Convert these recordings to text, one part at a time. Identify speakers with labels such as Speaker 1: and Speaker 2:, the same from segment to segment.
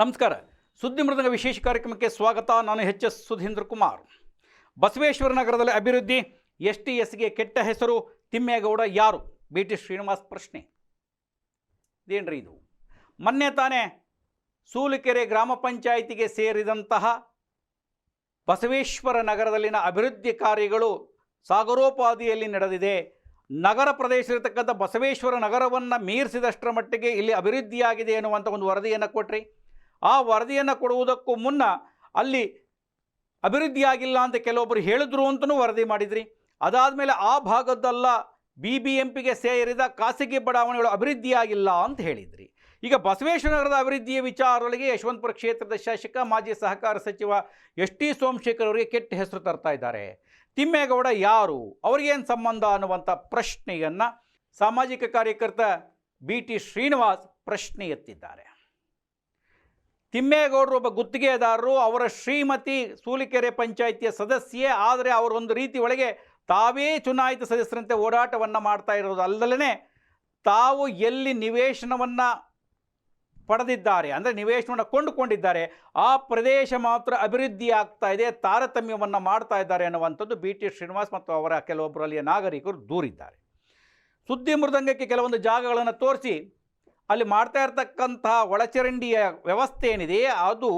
Speaker 1: ನಮಸ್ಕಾರ. ಸುದ್ದಿ ಮೃದಂಗ ವಿಶೇಷ ಕಾರ್ಯಕ್ರಮಕ್ಕೆ ಸ್ವಾಗತ. ನಾನು ಎಚ್ ಎಸ್ ಸುಧೀಂದ್ರ ಕುಮಾರ್. ಬಸವೇಶ್ವರ ನಗರದಲ್ಲಿ ಅಭಿವೃದ್ಧಿ, ಎಸ್ ಟಿ ಎಸ್ಗೆ ಕೆಟ್ಟ ಹೆಸರು, ತಿಮ್ಮೇಗೌಡ ಯಾರು? ಬಿ ಟಿ ಶ್ರೀನಿವಾಸ್ ಪ್ರಶ್ನೆ. ಇದೇನ್ರಿ ಇದು? ಮೊನ್ನೆ ತಾನೇ ಸೂಲಿಕೆರೆ ಗ್ರಾಮ ಪಂಚಾಯಿತಿಗೆ ಸೇರಿದಂತಹ ಬಸವೇಶ್ವರ ನಗರದಲ್ಲಿನ ಅಭಿವೃದ್ಧಿ ಕಾರ್ಯಗಳು ಸಾಗರೋಪಾದಿಯಲ್ಲಿ ನಡೆದಿದೆ. ನಗರ ಪ್ರದೇಶದಲ್ಲಿರ್ತಕ್ಕಂಥ ಬಸವೇಶ್ವರ ನಗರವನ್ನು ಮೀರಿಸಿದಷ್ಟರ ಮಟ್ಟಿಗೆ ಇಲ್ಲಿ ಅಭಿವೃದ್ಧಿಯಾಗಿದೆ ಎನ್ನುವಂಥ ಒಂದು ವರದಿಯನ್ನು ಕೊಟ್ರಿ. ಆ ವರದಿಯನ್ನು ಕೊಡುವುದಕ್ಕೂ ಮುನ್ನ ಅಲ್ಲಿ ಅಭಿವೃದ್ಧಿಯಾಗಿಲ್ಲ ಅಂತ ಕೆಲವೊಬ್ಬರು ಹೇಳಿದ್ರು ಅಂತಲೂ ವರದಿ ಮಾಡಿದ್ರಿ. ಅದಾದ ಮೇಲೆ ಆ ಭಾಗದ್ದಲ್ಲ ಬಿ ಬಿ ಎಂ ಪಿಗೆ ಸೇರಿದ ಖಾಸಗಿ ಬಡಾವಣೆಗಳು ಅಭಿವೃದ್ಧಿಯಾಗಿಲ್ಲ ಅಂತ ಹೇಳಿದ್ರಿ. ಈಗ ಬಸವೇಶ್ವರ ನಗರದ ಅಭಿವೃದ್ಧಿಯ ವಿಚಾರದೊಳಗೆ ಯಶವಂತಪುರ ಕ್ಷೇತ್ರದ ಶಾಸಕ, ಮಾಜಿ ಸಹಕಾರ ಸಚಿವ ಎಸ್ ಟಿ ಸೋಮಶೇಖರ್ ಅವರಿಗೆ ಕೆಟ್ಟ ಹೆಸರು ತರ್ತಾ ಇದ್ದಾರೆ. ತಿಮ್ಮೇಗೌಡ ಯಾರು? ಅವ್ರಿಗೇನು ಸಂಬಂಧ ಅನ್ನುವಂಥ ಪ್ರಶ್ನೆಯನ್ನು ಸಾಮಾಜಿಕ ಕಾರ್ಯಕರ್ತ ಬಿ ಟಿ ಶ್ರೀನಿವಾಸ್ ಪ್ರಶ್ನೆ ಎತ್ತಿದ್ದಾರೆ. ತಿಮ್ಮೇಗೌಡರು ಒಬ್ಬ ಗುತ್ತಿಗೆದಾರರು, ಅವರ ಶ್ರೀಮತಿ ಸೂಲಿಕೆರೆ ಪಂಚಾಯಿತಿಯ ಸದಸ್ಯೆ, ಆದರೆ ಅವರು ಒಂದು ರೀತಿ ಒಳಗೆ ತಾವೇ ಚುನಾಯಿತ ಸದಸ್ಯರಂತೆ ಓಡಾಟವನ್ನು ಮಾಡ್ತಾ ಇರೋದು ಅಲ್ಲದೇ ತಾವು ಎಲ್ಲಿ ನಿವೇಶನವನ್ನು ಪಡೆದಿದ್ದಾರೆ, ಅಂದರೆ ನಿವೇಶನವನ್ನು ಕೊಂಡುಕೊಂಡಿದ್ದಾರೆ, ಆ ಪ್ರದೇಶ ಮಾತ್ರ ಅಭಿವೃದ್ಧಿ ಆಗ್ತಾ ಇದೆ, ತಾರತಮ್ಯವನ್ನು ಮಾಡ್ತಾ ಇದ್ದಾರೆ ಅನ್ನುವಂಥದ್ದು ಬಿ ಟಿ ಶ್ರೀನಿವಾಸ್ ಮತ್ತು ಅವರ ಕೆಲವೊಬ್ಬರಲ್ಲಿಯ ನಾಗರಿಕರು ದೂರಿದ್ದಾರೆ. ಸುದ್ದಿ ಮೃದಂಗಕ್ಕೆ ಕೆಲವೊಂದು ಜಾಗಗಳನ್ನು ತೋರಿಸಿ ಅಲ್ಲಿ ಮಾಡ್ತಾ ಇರ್ತಕ್ಕಂತಹ ಒಳಚರಂಡಿಯ ವ್ಯವಸ್ಥೆ ಏನಿದೆ ಅದು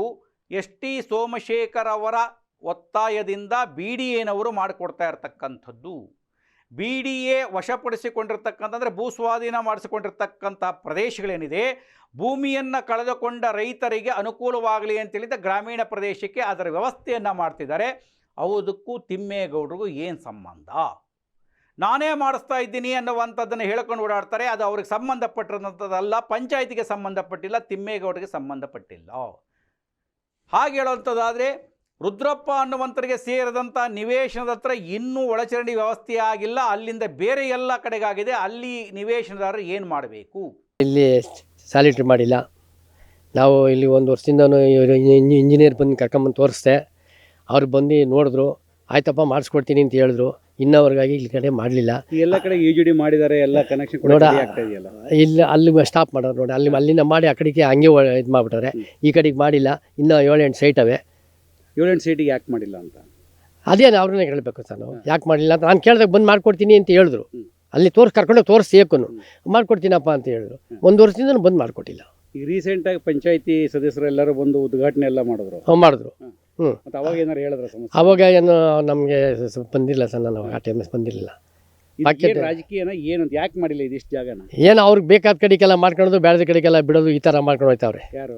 Speaker 1: ಎಸ್ ಟಿ ಸೋಮಶೇಖರ್ ಅವರ ಒತ್ತಾಯದಿಂದ ಬಿ ಡಿ ಎನವರು ಮಾಡಿಕೊಡ್ತಾ ಇರತಕ್ಕಂಥದ್ದು. ಬಿ ಡಿ ಎ ವಶಪಡಿಸಿಕೊಂಡಿರ್ತಕ್ಕಂಥಂದ್ರೆ ಭೂ ಸ್ವಾಧೀನ ಮಾಡಿಸಿಕೊಂಡಿರ್ತಕ್ಕಂಥ ಪ್ರದೇಶಗಳೇನಿದೆ, ಭೂಮಿಯನ್ನು ಕಳೆದುಕೊಂಡ ರೈತರಿಗೆ ಅನುಕೂಲವಾಗಲಿ ಅಂತೇಳಿದ ಗ್ರಾಮೀಣ ಪ್ರದೇಶಕ್ಕೆ ಅದರ ವ್ಯವಸ್ಥೆಯನ್ನು ಮಾಡ್ತಿದ್ದಾರೆ. ಅವುದಕ್ಕೂ ತಿಮ್ಮೇಗೌಡರಿಗೂ ಏನು ಸಂಬಂಧ? ನಾನೇ ಮಾಡಿಸ್ತಾ ಇದ್ದೀನಿ ಅನ್ನುವಂಥದ್ದನ್ನು ಹೇಳ್ಕೊಂಡು ಓಡಾಡ್ತಾರೆ. ಅದು ಅವ್ರಿಗೆ ಸಂಬಂಧಪಟ್ಟಿರೋಂಥದ್ದಲ್ಲ ಪಂಚಾಯತಿಗೆ ಸಂಬಂಧಪಟ್ಟಿಲ್ಲ, ತಿಮ್ಮೇಗೌಡರಿಗೆ ಸಂಬಂಧಪಟ್ಟಿಲ್ಲ. ಹಾಗೆ ಹೇಳುವಂಥದ್ದಾದರೆ, ರುದ್ರಪ್ಪ ಅನ್ನುವಂಥರಿಗೆ ಸೇರಿದಂಥ ನಿವೇಶನದ ಹತ್ರ ಇನ್ನೂ ಒಳಚರಂಡಿ ವ್ಯವಸ್ಥೆ ಆಗಿಲ್ಲ. ಅಲ್ಲಿಂದ ಬೇರೆ ಎಲ್ಲ ಕಡೆಗಾಗಿದೆ. ಅಲ್ಲಿ ನಿವೇಶನದಾರರು ಏನು ಮಾಡಬೇಕು?
Speaker 2: ಇಲ್ಲಿ ಸ್ಯಾಲಿಟ್ರಿ ಮಾಡಿಲ್ಲ. ನಾವು ಇಲ್ಲಿ ಒಂದು ವರ್ಷದಿಂದ ಇಂಜಿನಿಯರ್ ಬಂದು ಕರ್ಕೊಂಬಂದು ತೋರಿಸ್ದೆ. ಅವ್ರು ಬಂದು ನೋಡಿದ್ರು. ಆಯ್ತಪ್ಪ ಮಾಡಿಸ್ಕೊಡ್ತೀನಿ ಅಂತ ಹೇಳಿದ್ರು. ಇನ್ನವರೆಗಾಗಿ ಇಲ್ಲಿ ಕಡೆ ಮಾಡಲಿಲ್ಲ.
Speaker 3: ಎಲ್ಲ ಕಡೆ ಯು ಜಿ ಡಿ ಮಾಡಿದ್ದಾರೆ ಎಲ್ಲ ಕನೆಕ್ಷನ್ ಕೂಡ
Speaker 2: ನೋಡ.
Speaker 3: ಸರಿ ಆಗ್ತಾ ಇದೆಯಲ್ಲ?
Speaker 2: ಇಲ್ಲಿ ಅಲ್ಲಿ ಸ್ಟಾಪ್ ಮಾಡೋರು ನೋಡಿ ಅಲ್ಲಿ ಅಲ್ಲಿಂದ ಮಾಡಿ ಆ ಕಡೆಗೆ ಹಂಗೆ ಇದು ಮಾಡಿಬಿಟ್ಟಾರೆ ಈ ಕಡೆಗೆ ಮಾಡಿಲ್ಲ ಇನ್ನೂ ಏಳೆಂಟು ಎಂಟು ಸೈಟ್ ಅವೆ.
Speaker 3: ಏಳೆಂಟು ಸೈಟಿಗೆ ಯಾಕೆ ಮಾಡಿಲ್ಲ ಅಂತ?
Speaker 2: ಅದೇ ಅವ್ರನ್ನೇ ಕೇಳಬೇಕು ಸರ್ ನಾವು ಯಾಕೆ ಮಾಡಲಿಲ್ಲ ಅಂತ? ನಾನು ಕೇಳಿದಾಗ ಬಂದು ಮಾಡ್ಕೊಡ್ತೀನಿ ಅಂತ ಹೇಳಿದ್ರು. ಅಲ್ಲಿ ತೋರ್ಸಿ ಕರ್ಕೊಂಡೋಗಿ ತೋರಿಸಿ ಏಕನು ಮಾಡ್ಕೊಡ್ತೀನಪ್ಪ ಅಂತ ಹೇಳಿದ್ರು. ಒಂದು ವರ್ಷದಿಂದ ಬಂದು ಮಾಡಿಕೊಟ್ಟಿಲ್ಲ.
Speaker 3: ಈಗ ರೀಸೆಂಟಾಗಿ ಪಂಚಾಯತಿ ಸದಸ್ಯರು ಎಲ್ಲರೂ ಬಂದು ಉದ್ಘಾಟನೆ ಎಲ್ಲ ಮಾಡಿದ್ರು.
Speaker 2: ಅವ್ರು ಮಾಡಿದ್ರು. ಹ್ಞೂ
Speaker 3: ಮತ್ತೆ ಅವಾಗ ಏನಾರು ಹೇಳಿದ್ರ ಸಮಸ್ಯೆ?
Speaker 2: ಅವಾಗ ಏನು ನಮಗೆ ಬಂದಿಲ್ಲ ಸರ್ ನಾನು ಆ ಟೈಮ್ ಬಂದಿರಲಿಲ್ಲ.
Speaker 3: ಬಾಕಿ
Speaker 2: ರಾಜಕೀಯ
Speaker 3: ಏನ್ ರಾಜಕೀಯನ ಏನು ಅಂತ ಯಾಕೆ ಮಾಡಿಲ್ಲ ಇದಿಷ್ಟು ಜಾಗನ?
Speaker 2: ಏನು ಅವ್ರಿಗೆ ಬೇಕಾದ ಕಡೆಗೆಲ್ಲ ಮಾಡ್ಕೊಳೋದು ಬೇಡದ ಕಡೆಗೆಲ್ಲ ಬಿಡೋದು ಈ ಥರ ಮಾಡ್ಕೊಂಡು ಹೋಯ್ತಾವ್ರೆ.
Speaker 3: ಯಾರು?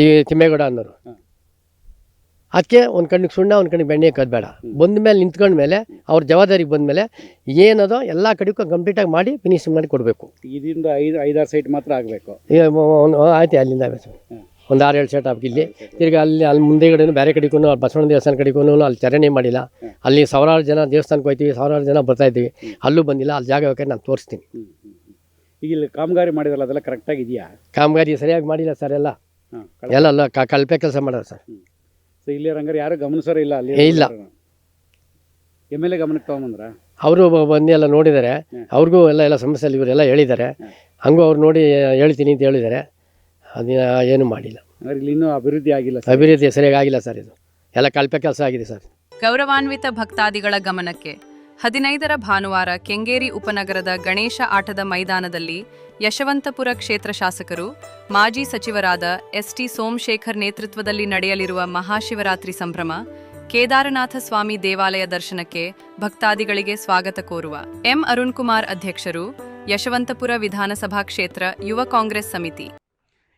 Speaker 2: ಈ ತಿಮ್ಮೇಗೌಡ ಅನ್ನೋರು. ಅದಕ್ಕೆ ಒಂದು ಕಣ್ಣಿಗೆ ಸುಣ್ಣ ಒಂದು ಕಣ್ಣಿಗೆ ಬೆಣ್ಣೆ ಹಾಕೋದು ಬೇಡ. ಬಂದ ಮೇಲೆ ನಿಂತ್ಕೊಂಡ ಮೇಲೆ ಅವ್ರ ಜವಾಬ್ದಾರಿಗೆ ಬಂದ ಮೇಲೆ ಏನದೋ ಎಲ್ಲ ಕಡೆಗೂ ಕಂಪ್ಲೀಟಾಗಿ ಮಾಡಿ ಫಿನಿಶಿಂಗ್ ಮಾಡಿ ಕೊಡಬೇಕು.
Speaker 3: ಇದರಿಂದ ಐದು ಐದಾರು ಸೈಟ್ ಮಾತ್ರ ಆಗಬೇಕು.
Speaker 2: ಆಯ್ತು ಅಲ್ಲಿಂದ
Speaker 3: ಆಗಬೇಕು
Speaker 2: ಒಂದು ಆರು ಏಳು ಸೆಟ್ ಹಾಕಿ ಇಲ್ಲಿ ತಿರ್ಗಿ ಅಲ್ಲಿ ಅಲ್ಲಿ ಮುಂದೆಗಡೆನೂ ಬೇರೆ ಕಡೆಗೂ ಬಸವಣ್ಣ ದೇವಸ್ಥಾನ ಕಡೆಗೂ ಅಲ್ಲಿ ಚರಣೆ ಮಾಡಿಲ್ಲ. ಅಲ್ಲಿ ಸಾವಿರಾರು ಜನ ದೇವಸ್ಥಾನಕ್ಕೆ ಹೋಗ್ತೀವಿ ಸಾವಿರಾರು ಜನ ಬರ್ತಾ ಇದ್ದೀವಿ. ಅಲ್ಲೂ ಬಂದಿಲ್ಲ ಅಲ್ಲಿ ಜಾಗ ಬೇಕಾದ್ರೆ ನಾನು ತೋರಿಸ್ತೀನಿ.
Speaker 3: ಈಗ ಇಲ್ಲಿ ಕಾಮಗಾರಿ ಮಾಡಿದಲ್ಲ ಅದೆಲ್ಲ ಕರೆಕ್ಟಾಗಿ ಇದೆಯಾ
Speaker 2: ಕಾಮಗಾರಿ ಸರಿಯಾಗಿ ಮಾಡಿಲ್ಲ ಸರ್ ಎಲ್ಲ. ಎಲ್ಲ ಕಳಪೆ ಕೆಲಸ ಮಾಡೋರು ಸರ್
Speaker 3: ಸೊ ಇಲ್ಲಿ ಹಂಗಾರೆ ಯಾರು ಗಮನಿಸೋರು ಇಲ್ಲ ಅಲ್ಲಿ
Speaker 2: ಇಲ್ಲ.
Speaker 3: ಎಂ ಎಲ್ ಎ ಗಮನಕ್ಕೆ ತಗೊಂಬಂದ್ರ
Speaker 2: ಅವರು ಬಂದು ಎಲ್ಲ ನೋಡಿದ್ದಾರೆ. ಅವ್ರಿಗೂ ಎಲ್ಲ ಎಲ್ಲ ಸಮಸ್ಯೆ ಇವರೆಲ್ಲ ಹೇಳಿದ್ದಾರೆ. ಹಂಗೂ ಅವ್ರು ನೋಡಿ ಹೇಳ್ತೀನಿ ಅಂತ ಹೇಳಿದ್ದಾರೆ ಅದನ್ನ ಏನು ಮಾಡಿಲ್ಲ
Speaker 3: ಅಂದ್ರೆ ಇಲ್ಲಿ ಇನ್ನೂ ಅಭಿವೃದ್ಧಿ ಆಗಿಲ್ಲ ಸರ್.
Speaker 2: ಅಭಿವೃದ್ಧಿ ಸರಿಯಾಗಿ ಆಗಿಲ್ಲ ಸರ್ ಇದು ಎಲ್ಲ ಕಳಪೆ ಕೆಲಸ ಆಗಿದೆ ಸರ್
Speaker 4: ಗೌರವಾನ್ವಿತ ಭಕ್ತಾದಿಗಳ ಗಮನಕ್ಕೆ ಹದಿನೈದರ ಭಾನುವಾರ ಕೆಂಗೇರಿ ಉಪನಗರದ ಗಣೇಶ ಆಟದ ಮೈದಾನದಲ್ಲಿ ಯಶವಂತಪುರ ಕ್ಷೇತ್ರ ಶಾಸಕರು, ಮಾಜಿ ಸಚಿವರಾದ ಎಸ್ಟಿ ಸೋಮಶೇಖರ್ ನೇತೃತ್ವದಲ್ಲಿ ನಡೆಯಲಿರುವ ಮಹಾಶಿವರಾತ್ರಿ ಸಂಭ್ರಮ, ಕೇದಾರನಾಥ ಸ್ವಾಮಿ ದೇವಾಲಯ ದರ್ಶನಕ್ಕೆ ಭಕ್ತಾದಿಗಳಿಗೆ ಸ್ವಾಗತ ಕೋರುವ ಎಂ ಅರುಣ್ ಕುಮಾರ್ ಅಧ್ಯಕ್ಷರು, ಯಶವಂತಪುರ ವಿಧಾನಸಭಾ ಕ್ಷೇತ್ರ ಯುವ ಕಾಂಗ್ರೆಸ್ ಸಮಿತಿ.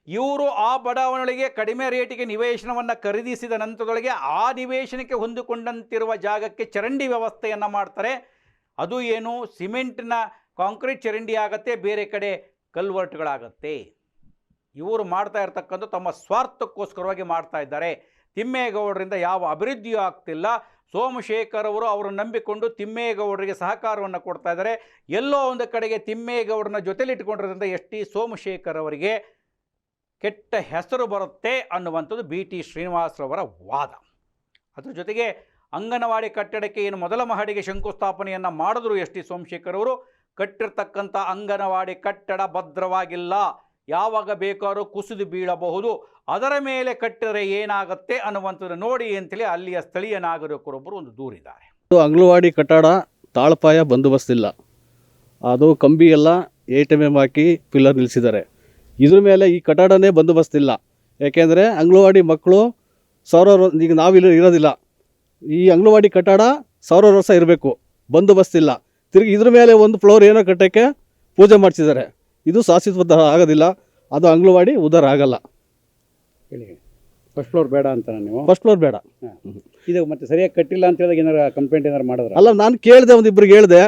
Speaker 1: ಇವರು ಆ ಬಡಾವಣೆಗೆ ಕಡಿಮೆ ರೇಟಿಗೆ ನಿವೇಶನವನ್ನು ಖರೀದಿಸಿದ ನಂತರದೊಳಗೆ ಆ ನಿವೇಶನಕ್ಕೆ ಹೊಂದಿಕೊಂಡಂತಿರುವ ಜಾಗಕ್ಕೆ ಚರಂಡಿ ವ್ಯವಸ್ಥೆಯನ್ನು ಮಾಡ್ತಾರೆ. ಅದು ಏನು, ಸಿಮೆಂಟ್ನ ಕಾಂಕ್ರೀಟ್ ಚರಂಡಿ ಆಗತ್ತೆ, ಬೇರೆ ಕಡೆ ಕಲ್ವರ್ಟ್ಗಳಾಗತ್ತೆ. ಇವರು ಮಾಡ್ತಾ ಇರ್ತಕ್ಕಂಥ ತಮ್ಮ ಸ್ವಾರ್ಥಕ್ಕೋಸ್ಕರವಾಗಿ ಮಾಡ್ತಾ ಇದ್ದಾರೆ. ತಿಮ್ಮೇಗೌಡರಿಂದ ಯಾವ ಅಭಿವೃದ್ಧಿಯೂ ಆಗ್ತಿಲ್ಲ. ಸೋಮಶೇಖರ್ ಅವರು ಅವರನ್ನು ನಂಬಿಕೊಂಡು ತಿಮ್ಮೇಗೌಡರಿಗೆ ಸಹಕಾರವನ್ನು ಕೊಡ್ತಾ ಇದ್ದಾರೆ. ಎಲ್ಲೋ ಒಂದು ಕಡೆಗೆ ತಿಮ್ಮೇಗೌಡರನ್ನ ಜೊತೆಲಿಟ್ಟುಕೊಂಡಿರೋದ್ರಿಂದ ಎಸ್ ಟಿ ಸೋಮಶೇಖರ್ ಅವರಿಗೆ ಕೆಟ್ಟ ಹೆಸರು ಬರುತ್ತೆ ಅನ್ನುವಂಥದ್ದು ಬಿ ಟಿ ಶ್ರೀನಿವಾಸರವರ ವಾದ. ಅದ್ರ ಜೊತೆಗೆ ಅಂಗನವಾಡಿ ಕಟ್ಟಡಕ್ಕೆ ಏನು ಮೊದಲ ಮಹಡಿಗೆ ಶಂಕುಸ್ಥಾಪನೆಯನ್ನು ಮಾಡಿದ್ರು ಎಸ್ ಟಿ ಸೋಮಶೇಖರ್ ಅವರು ಕಟ್ಟಿರ್ತಕ್ಕಂಥ ಅಂಗನವಾಡಿ ಕಟ್ಟಡ ಭದ್ರವಾಗಿಲ್ಲ. ಯಾವಾಗ ಬೇಕಾದ್ರೂ ಕುಸಿದು ಬೀಳಬಹುದು. ಅದರ ಮೇಲೆ ಕಟ್ಟಿದರೆ ಏನಾಗುತ್ತೆ ಅನ್ನುವಂಥದ್ದು ನೋಡಿ ಅಂತೇಳಿ ಅಲ್ಲಿಯ ಸ್ಥಳೀಯ ನಾಗರಿಕರೊಬ್ಬರು ಒಂದು ದೂರಿದ್ದಾರೆ.
Speaker 3: ಅಂಗನವಾಡಿ ಕಟ್ಟಡ ತಾಳ್ಪಾಯ ಬಂದೋಬಸ್ತ್ ಇಲ್ಲ ಅದು ಕಂಬಿ ಎಲ್ಲ ಎಂ ಎಂ ಹಾಕಿ ಪಿಲ್ಲರ್ ನಿಲ್ಲಿಸಿದ್ದಾರೆ. ಇದ್ರ ಮೇಲೆ ಈ ಕಟ್ಟಡನೇ ಬಂದೋಬಸ್ತ್ ಇಲ್ಲ ಯಾಕೆಂದರೆ ಅಂಗನವಾಡಿ ಮಕ್ಕಳು ಸಾವಿರಾರು ಈಗ ನಾವಿಲ್ಲಿ ಇರೋದಿಲ್ಲ. ಈ ಅಂಗನವಾಡಿ ಕಟ್ಟಡ ಸಾವಿರಾರು ವರ್ಷ ಇರಬೇಕು. ಬಂದೋಬಸ್ತ್ ತಿರುಗಿ ಇದ್ರ ಮೇಲೆ ಒಂದು ಫ್ಲೋರ್ ಏನೋ ಕಟ್ಟೋಕ್ಕೆ ಪೂಜೆ ಮಾಡಿಸಿದ್ದಾರೆ. ಇದು ಶಾಶ್ವತ ಆಗೋದಿಲ್ಲ. ಅದು ಅಂಗನವಾಡಿ ಉದಾರ ಆಗಲ್ಲ.
Speaker 5: ಹೇಳಿ ಫಸ್ಟ್ ಫ್ಲೋರ್ ಬೇಡ ಅಂತ ನೀವು?
Speaker 3: ಫಸ್ಟ್ ಫ್ಲೋರ್ ಬೇಡ.
Speaker 5: ಇದು ಮತ್ತೆ ಸರಿಯಾಗಿ ಕಟ್ಟಿಲ್ಲ ಅಂತ ಹೇಳಿದಾಗ ಏನಾರ ಕಂಪ್ಲೇಂಟ್ ಏನಾರು ಮಾಡಿದ್ರೆ?
Speaker 3: ಅಲ್ಲ ನಾನು ಕೇಳಿದೆ ಒಂದು ಇಬ್ಬರಿಗೆ ಹೇಳಿದೆ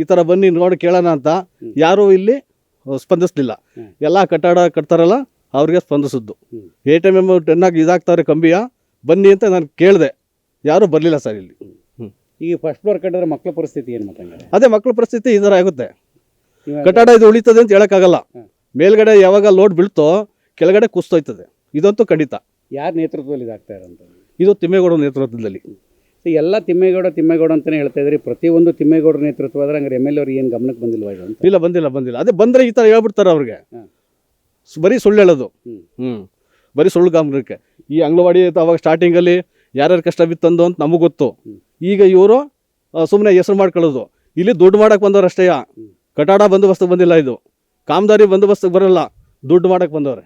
Speaker 3: ಈ ಥರ ಬನ್ನಿ ನೋಡಿ ಕೇಳೋಣ ಅಂತ. ಯಾರೂ ಇಲ್ಲಿ ಸ್ಪಂದಿಸಲಿಲ್ಲ. ಎಲ್ಲ ಕಟ್ಟಡ ಕಟ್ತಾರಲ್ಲ ಅವ್ರಿಗೆ ಸ್ಪಂದಿಸಿದ್ದು. ಎ ಟಿ ಎಂ ಎಂ ಟೆನ್ನಾಗಿ ಇದಾಗ್ತಾರೆ ಕಂಬಿಯ ಬನ್ನಿ ಅಂತ ನಾನು ಕೇಳಿದೆ. ಯಾರೂ ಬರಲಿಲ್ಲ ಸರ್ ಇಲ್ಲಿ.
Speaker 5: ಈಗ ಫಸ್ಟ್ ಫ್ಲೋರ್ ಕಟ್ಟಿದ್ರೆ ಮಕ್ಕಳ ಪರಿಸ್ಥಿತಿ ಏನು ಮತ್ತೆ
Speaker 3: ಅದೇ ಮಕ್ಕಳ ಪರಿಸ್ಥಿತಿ ಈ ಥರ ಆಗುತ್ತೆ. ಕಟ್ಟಡ ಇದು ಉಳಿತದೆ ಅಂತ ಹೇಳೋಕ್ಕಾಗಲ್ಲ. ಮೇಲ್ಗಡೆ ಯಾವಾಗ ಲೋಡ್ ಬೀಳ್ತೋ ಕೆಳಗಡೆ ಕುಸ್ತೋಯ್ತದೆ. ಇದಂತೂ ಖಂಡಿತ.
Speaker 5: ಯಾರ ನೇತೃತ್ವದಲ್ಲಿ ಇದಾಗ್ತಾ ಇರೋಂಥ
Speaker 3: ಇದು ತಿಮ್ಮೇಗೌಡ ನೇತೃತ್ವದಲ್ಲಿ.
Speaker 5: ಎಲ್ಲ ತಿಮ್ಮೇಗೌಡ ತಿಮ್ಮೇಗೌಡ ಅಂತಲೇ ಹೇಳ್ತಾ ಇದ್ರಿ. ಪ್ರತಿಯೊಂದು ತಿಮ್ಮೇಗೌಡ ನೇತೃತ್ವ ಆದರೆ ಹಂಗಾರೆ ಎಂ ಎಲ್ ಅವ್ರಿಗೆ ಏನು ಗಮನಕ್ಕೆ ಬಂದಿಲ್ವಾ ಇದು ಅಂತ?
Speaker 3: ಇಲ್ಲ ಬಂದಿಲ್ಲ ಬಂದಿಲ್ಲ. ಅದೇ ಬಂದರೆ ಈ ಥರ ಹೇಳ್ಬಿಡ್ತಾರೆ ಅವ್ರಿಗೆ. ಬರೀ ಸುಳ್ಳು ಹೇಳೋದು. ಹ್ಞೂ ಬರೀ ಸುಳ್ಳು ಗಮನಕ್ಕೆ. ಈ ಅಂಗನವಾಡಿ ಅವಾಗ ಸ್ಟಾರ್ಟಿಂಗಲ್ಲಿ ಯಾರ್ಯಾರು ಕಷ್ಟ ಬಿತ್ತಂದು ಅಂತ ನಮಗೆ ಗೊತ್ತು. ಈಗ ಇವರು ಸುಮ್ಮನೆ ಹೆಸರು ಮಾಡ್ಕೊಳ್ಳೋದು ಇಲ್ಲಿ ದುಡ್ಡು ಮಾಡೋಕ್ಕೆ ಬಂದವ್ರು ಅಷ್ಟೇ. ಕಟ್ಟಡ ಬಂದೋಬಸ್ತ್ ಬಂದಿಲ್ಲ ಇದು. ಕಾಮದಾರಿ ಬಂದೋಬಸ್ತಿಗೆ ಬರಲ್ಲ. ದುಡ್ಡು ಮಾಡೋಕ್ಕೆ ಬಂದವ್ರೆ.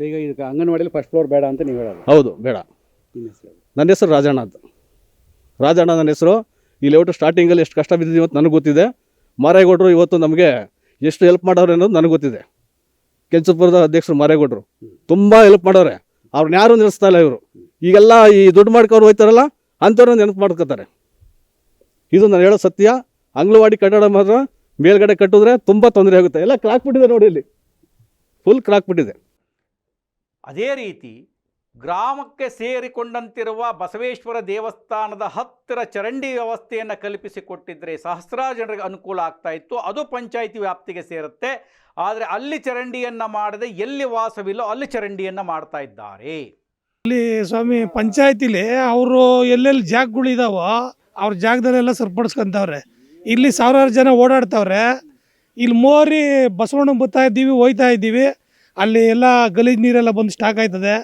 Speaker 5: ಈಗ ಈಗ ಇದಕ್ಕೆ ಅಂಗನವಾಡಿಯಲ್ಲಿ ಫಸ್ಟ್ ಫ್ಲೋರ್ ಬೇಡ ಅಂತ ನೀವು ಹೇಳೋದು?
Speaker 3: ಹೌದು ಬೇಡ. ನನ್ನ ಹೆಸರು ರಾಜಣ್ಣ ಅಂತ. ರಾಜಣ್ಣ ನನ್ನ ಹೆಸರು. ಈ ಒಟ್ಟು ಸ್ಟಾರ್ಟಿಂಗಲ್ಲಿ ಎಷ್ಟು ಕಷ್ಟ ಬಿದ್ದಿದ್ದೀವಿ ಇವತ್ತು ನನಗೆ ಗೊತ್ತಿದೆ. ಮಾರೇಗೌಡರು ಇವತ್ತು ನಮಗೆ ಎಷ್ಟು ಹೆಲ್ಪ್ ಮಾಡೋರು ಅನ್ನೋದು ನನಗೆ ಗೊತ್ತಿದೆ. ಕೆಂಚಪುರದ ಅಧ್ಯಕ್ಷರು ಮಾರೇಗೌಡರು. ತುಂಬ ಹೆಲ್ಪ್ ಮಾಡೋರೆ ಅವ್ರನ್ನ ಯಾರು ನಿಲ್ಲಿಸ್ತಾ ಇಲ್ಲ ಇವರು. ಈಗೆಲ್ಲ ಈ ದುಡ್ಡು ಮಾಡ್ಕೊಂಡು ಹೋಯ್ತಾರಲ್ಲ ಅಂಥವ್ರನ್ನ ನೆನಪು ಮಾಡ್ಕೋತಾರೆ. ಇದು ನಾನು ಹೇಳೋ ಸತ್ಯ. ಅಂಗ್ಳವಾಡಿ ಕಟ್ಟಡ ಮಾತ್ರ ಮೇಲ್ಗಡೆ ಕಟ್ಟಿದ್ರೆ ತುಂಬ ತೊಂದರೆ ಆಗುತ್ತೆ. ಎಲ್ಲ ಕ್ರಾಕ್ ಬಿಟ್ಟಿದೆ ನೋಡಿ ಇಲ್ಲಿ. ಫುಲ್ ಕ್ರಾಕ್ ಬಿಟ್ಟಿದೆ.
Speaker 1: ಅದೇ ರೀತಿ ಗ್ರಾಮಕ್ಕೆ ಸೇರಿಕೊಂಡಂತಿರುವ ಬಸವೇಶ್ವರ ದೇವಸ್ಥಾನದ ಹತ್ತಿರ ಚರಂಡಿ ವ್ಯವಸ್ಥೆಯನ್ನು ಕಲ್ಪಿಸಿಕೊಟ್ಟಿದ್ರೆ ಸಹಸ್ರಾರು ಜನರಿಗೆ ಅನುಕೂಲ ಆಗ್ತಾ ಇತ್ತು. ಅದು ಪಂಚಾಯಿತಿ ವ್ಯಾಪ್ತಿಗೆ ಸೇರುತ್ತೆ. ಆದರೆ ಅಲ್ಲಿ ಚರಂಡಿಯನ್ನು ಮಾಡದೆ ಎಲ್ಲಿ ವಾಸವಿಲ್ಲೋ ಅಲ್ಲಿ ಚರಂಡಿಯನ್ನು ಮಾಡ್ತಾ ಇದ್ದಾರೆ.
Speaker 6: ಇಲ್ಲಿ ಸ್ವಾಮಿ ಪಂಚಾಯತಿಲಿ ಅವರು ಎಲ್ಲೆಲ್ಲಿ ಜಾಗಗಳಿದಾವೋ ಅವ್ರ ಜಾಗದಲ್ಲೆಲ್ಲ ಸರಿಪಡಿಸ್ಕೊಂತವ್ರೆ. ಇಲ್ಲಿ ಸಾವಿರಾರು ಜನ ಓಡಾಡ್ತವ್ರೆ. ಇಲ್ಲಿ ಮೋರಿ ಬಸವಣ್ಣ ಬತ್ತಾ ಇದ್ದೀವಿ ಹೋಯ್ತಾ ಇದ್ದೀವಿ. ಅಲ್ಲಿ ಎಲ್ಲ ಗಲೀಜ್ ನೀರೆಲ್ಲ ಬಂದು ಸ್ಟಾಕ್ ಆಯ್ತದೆ.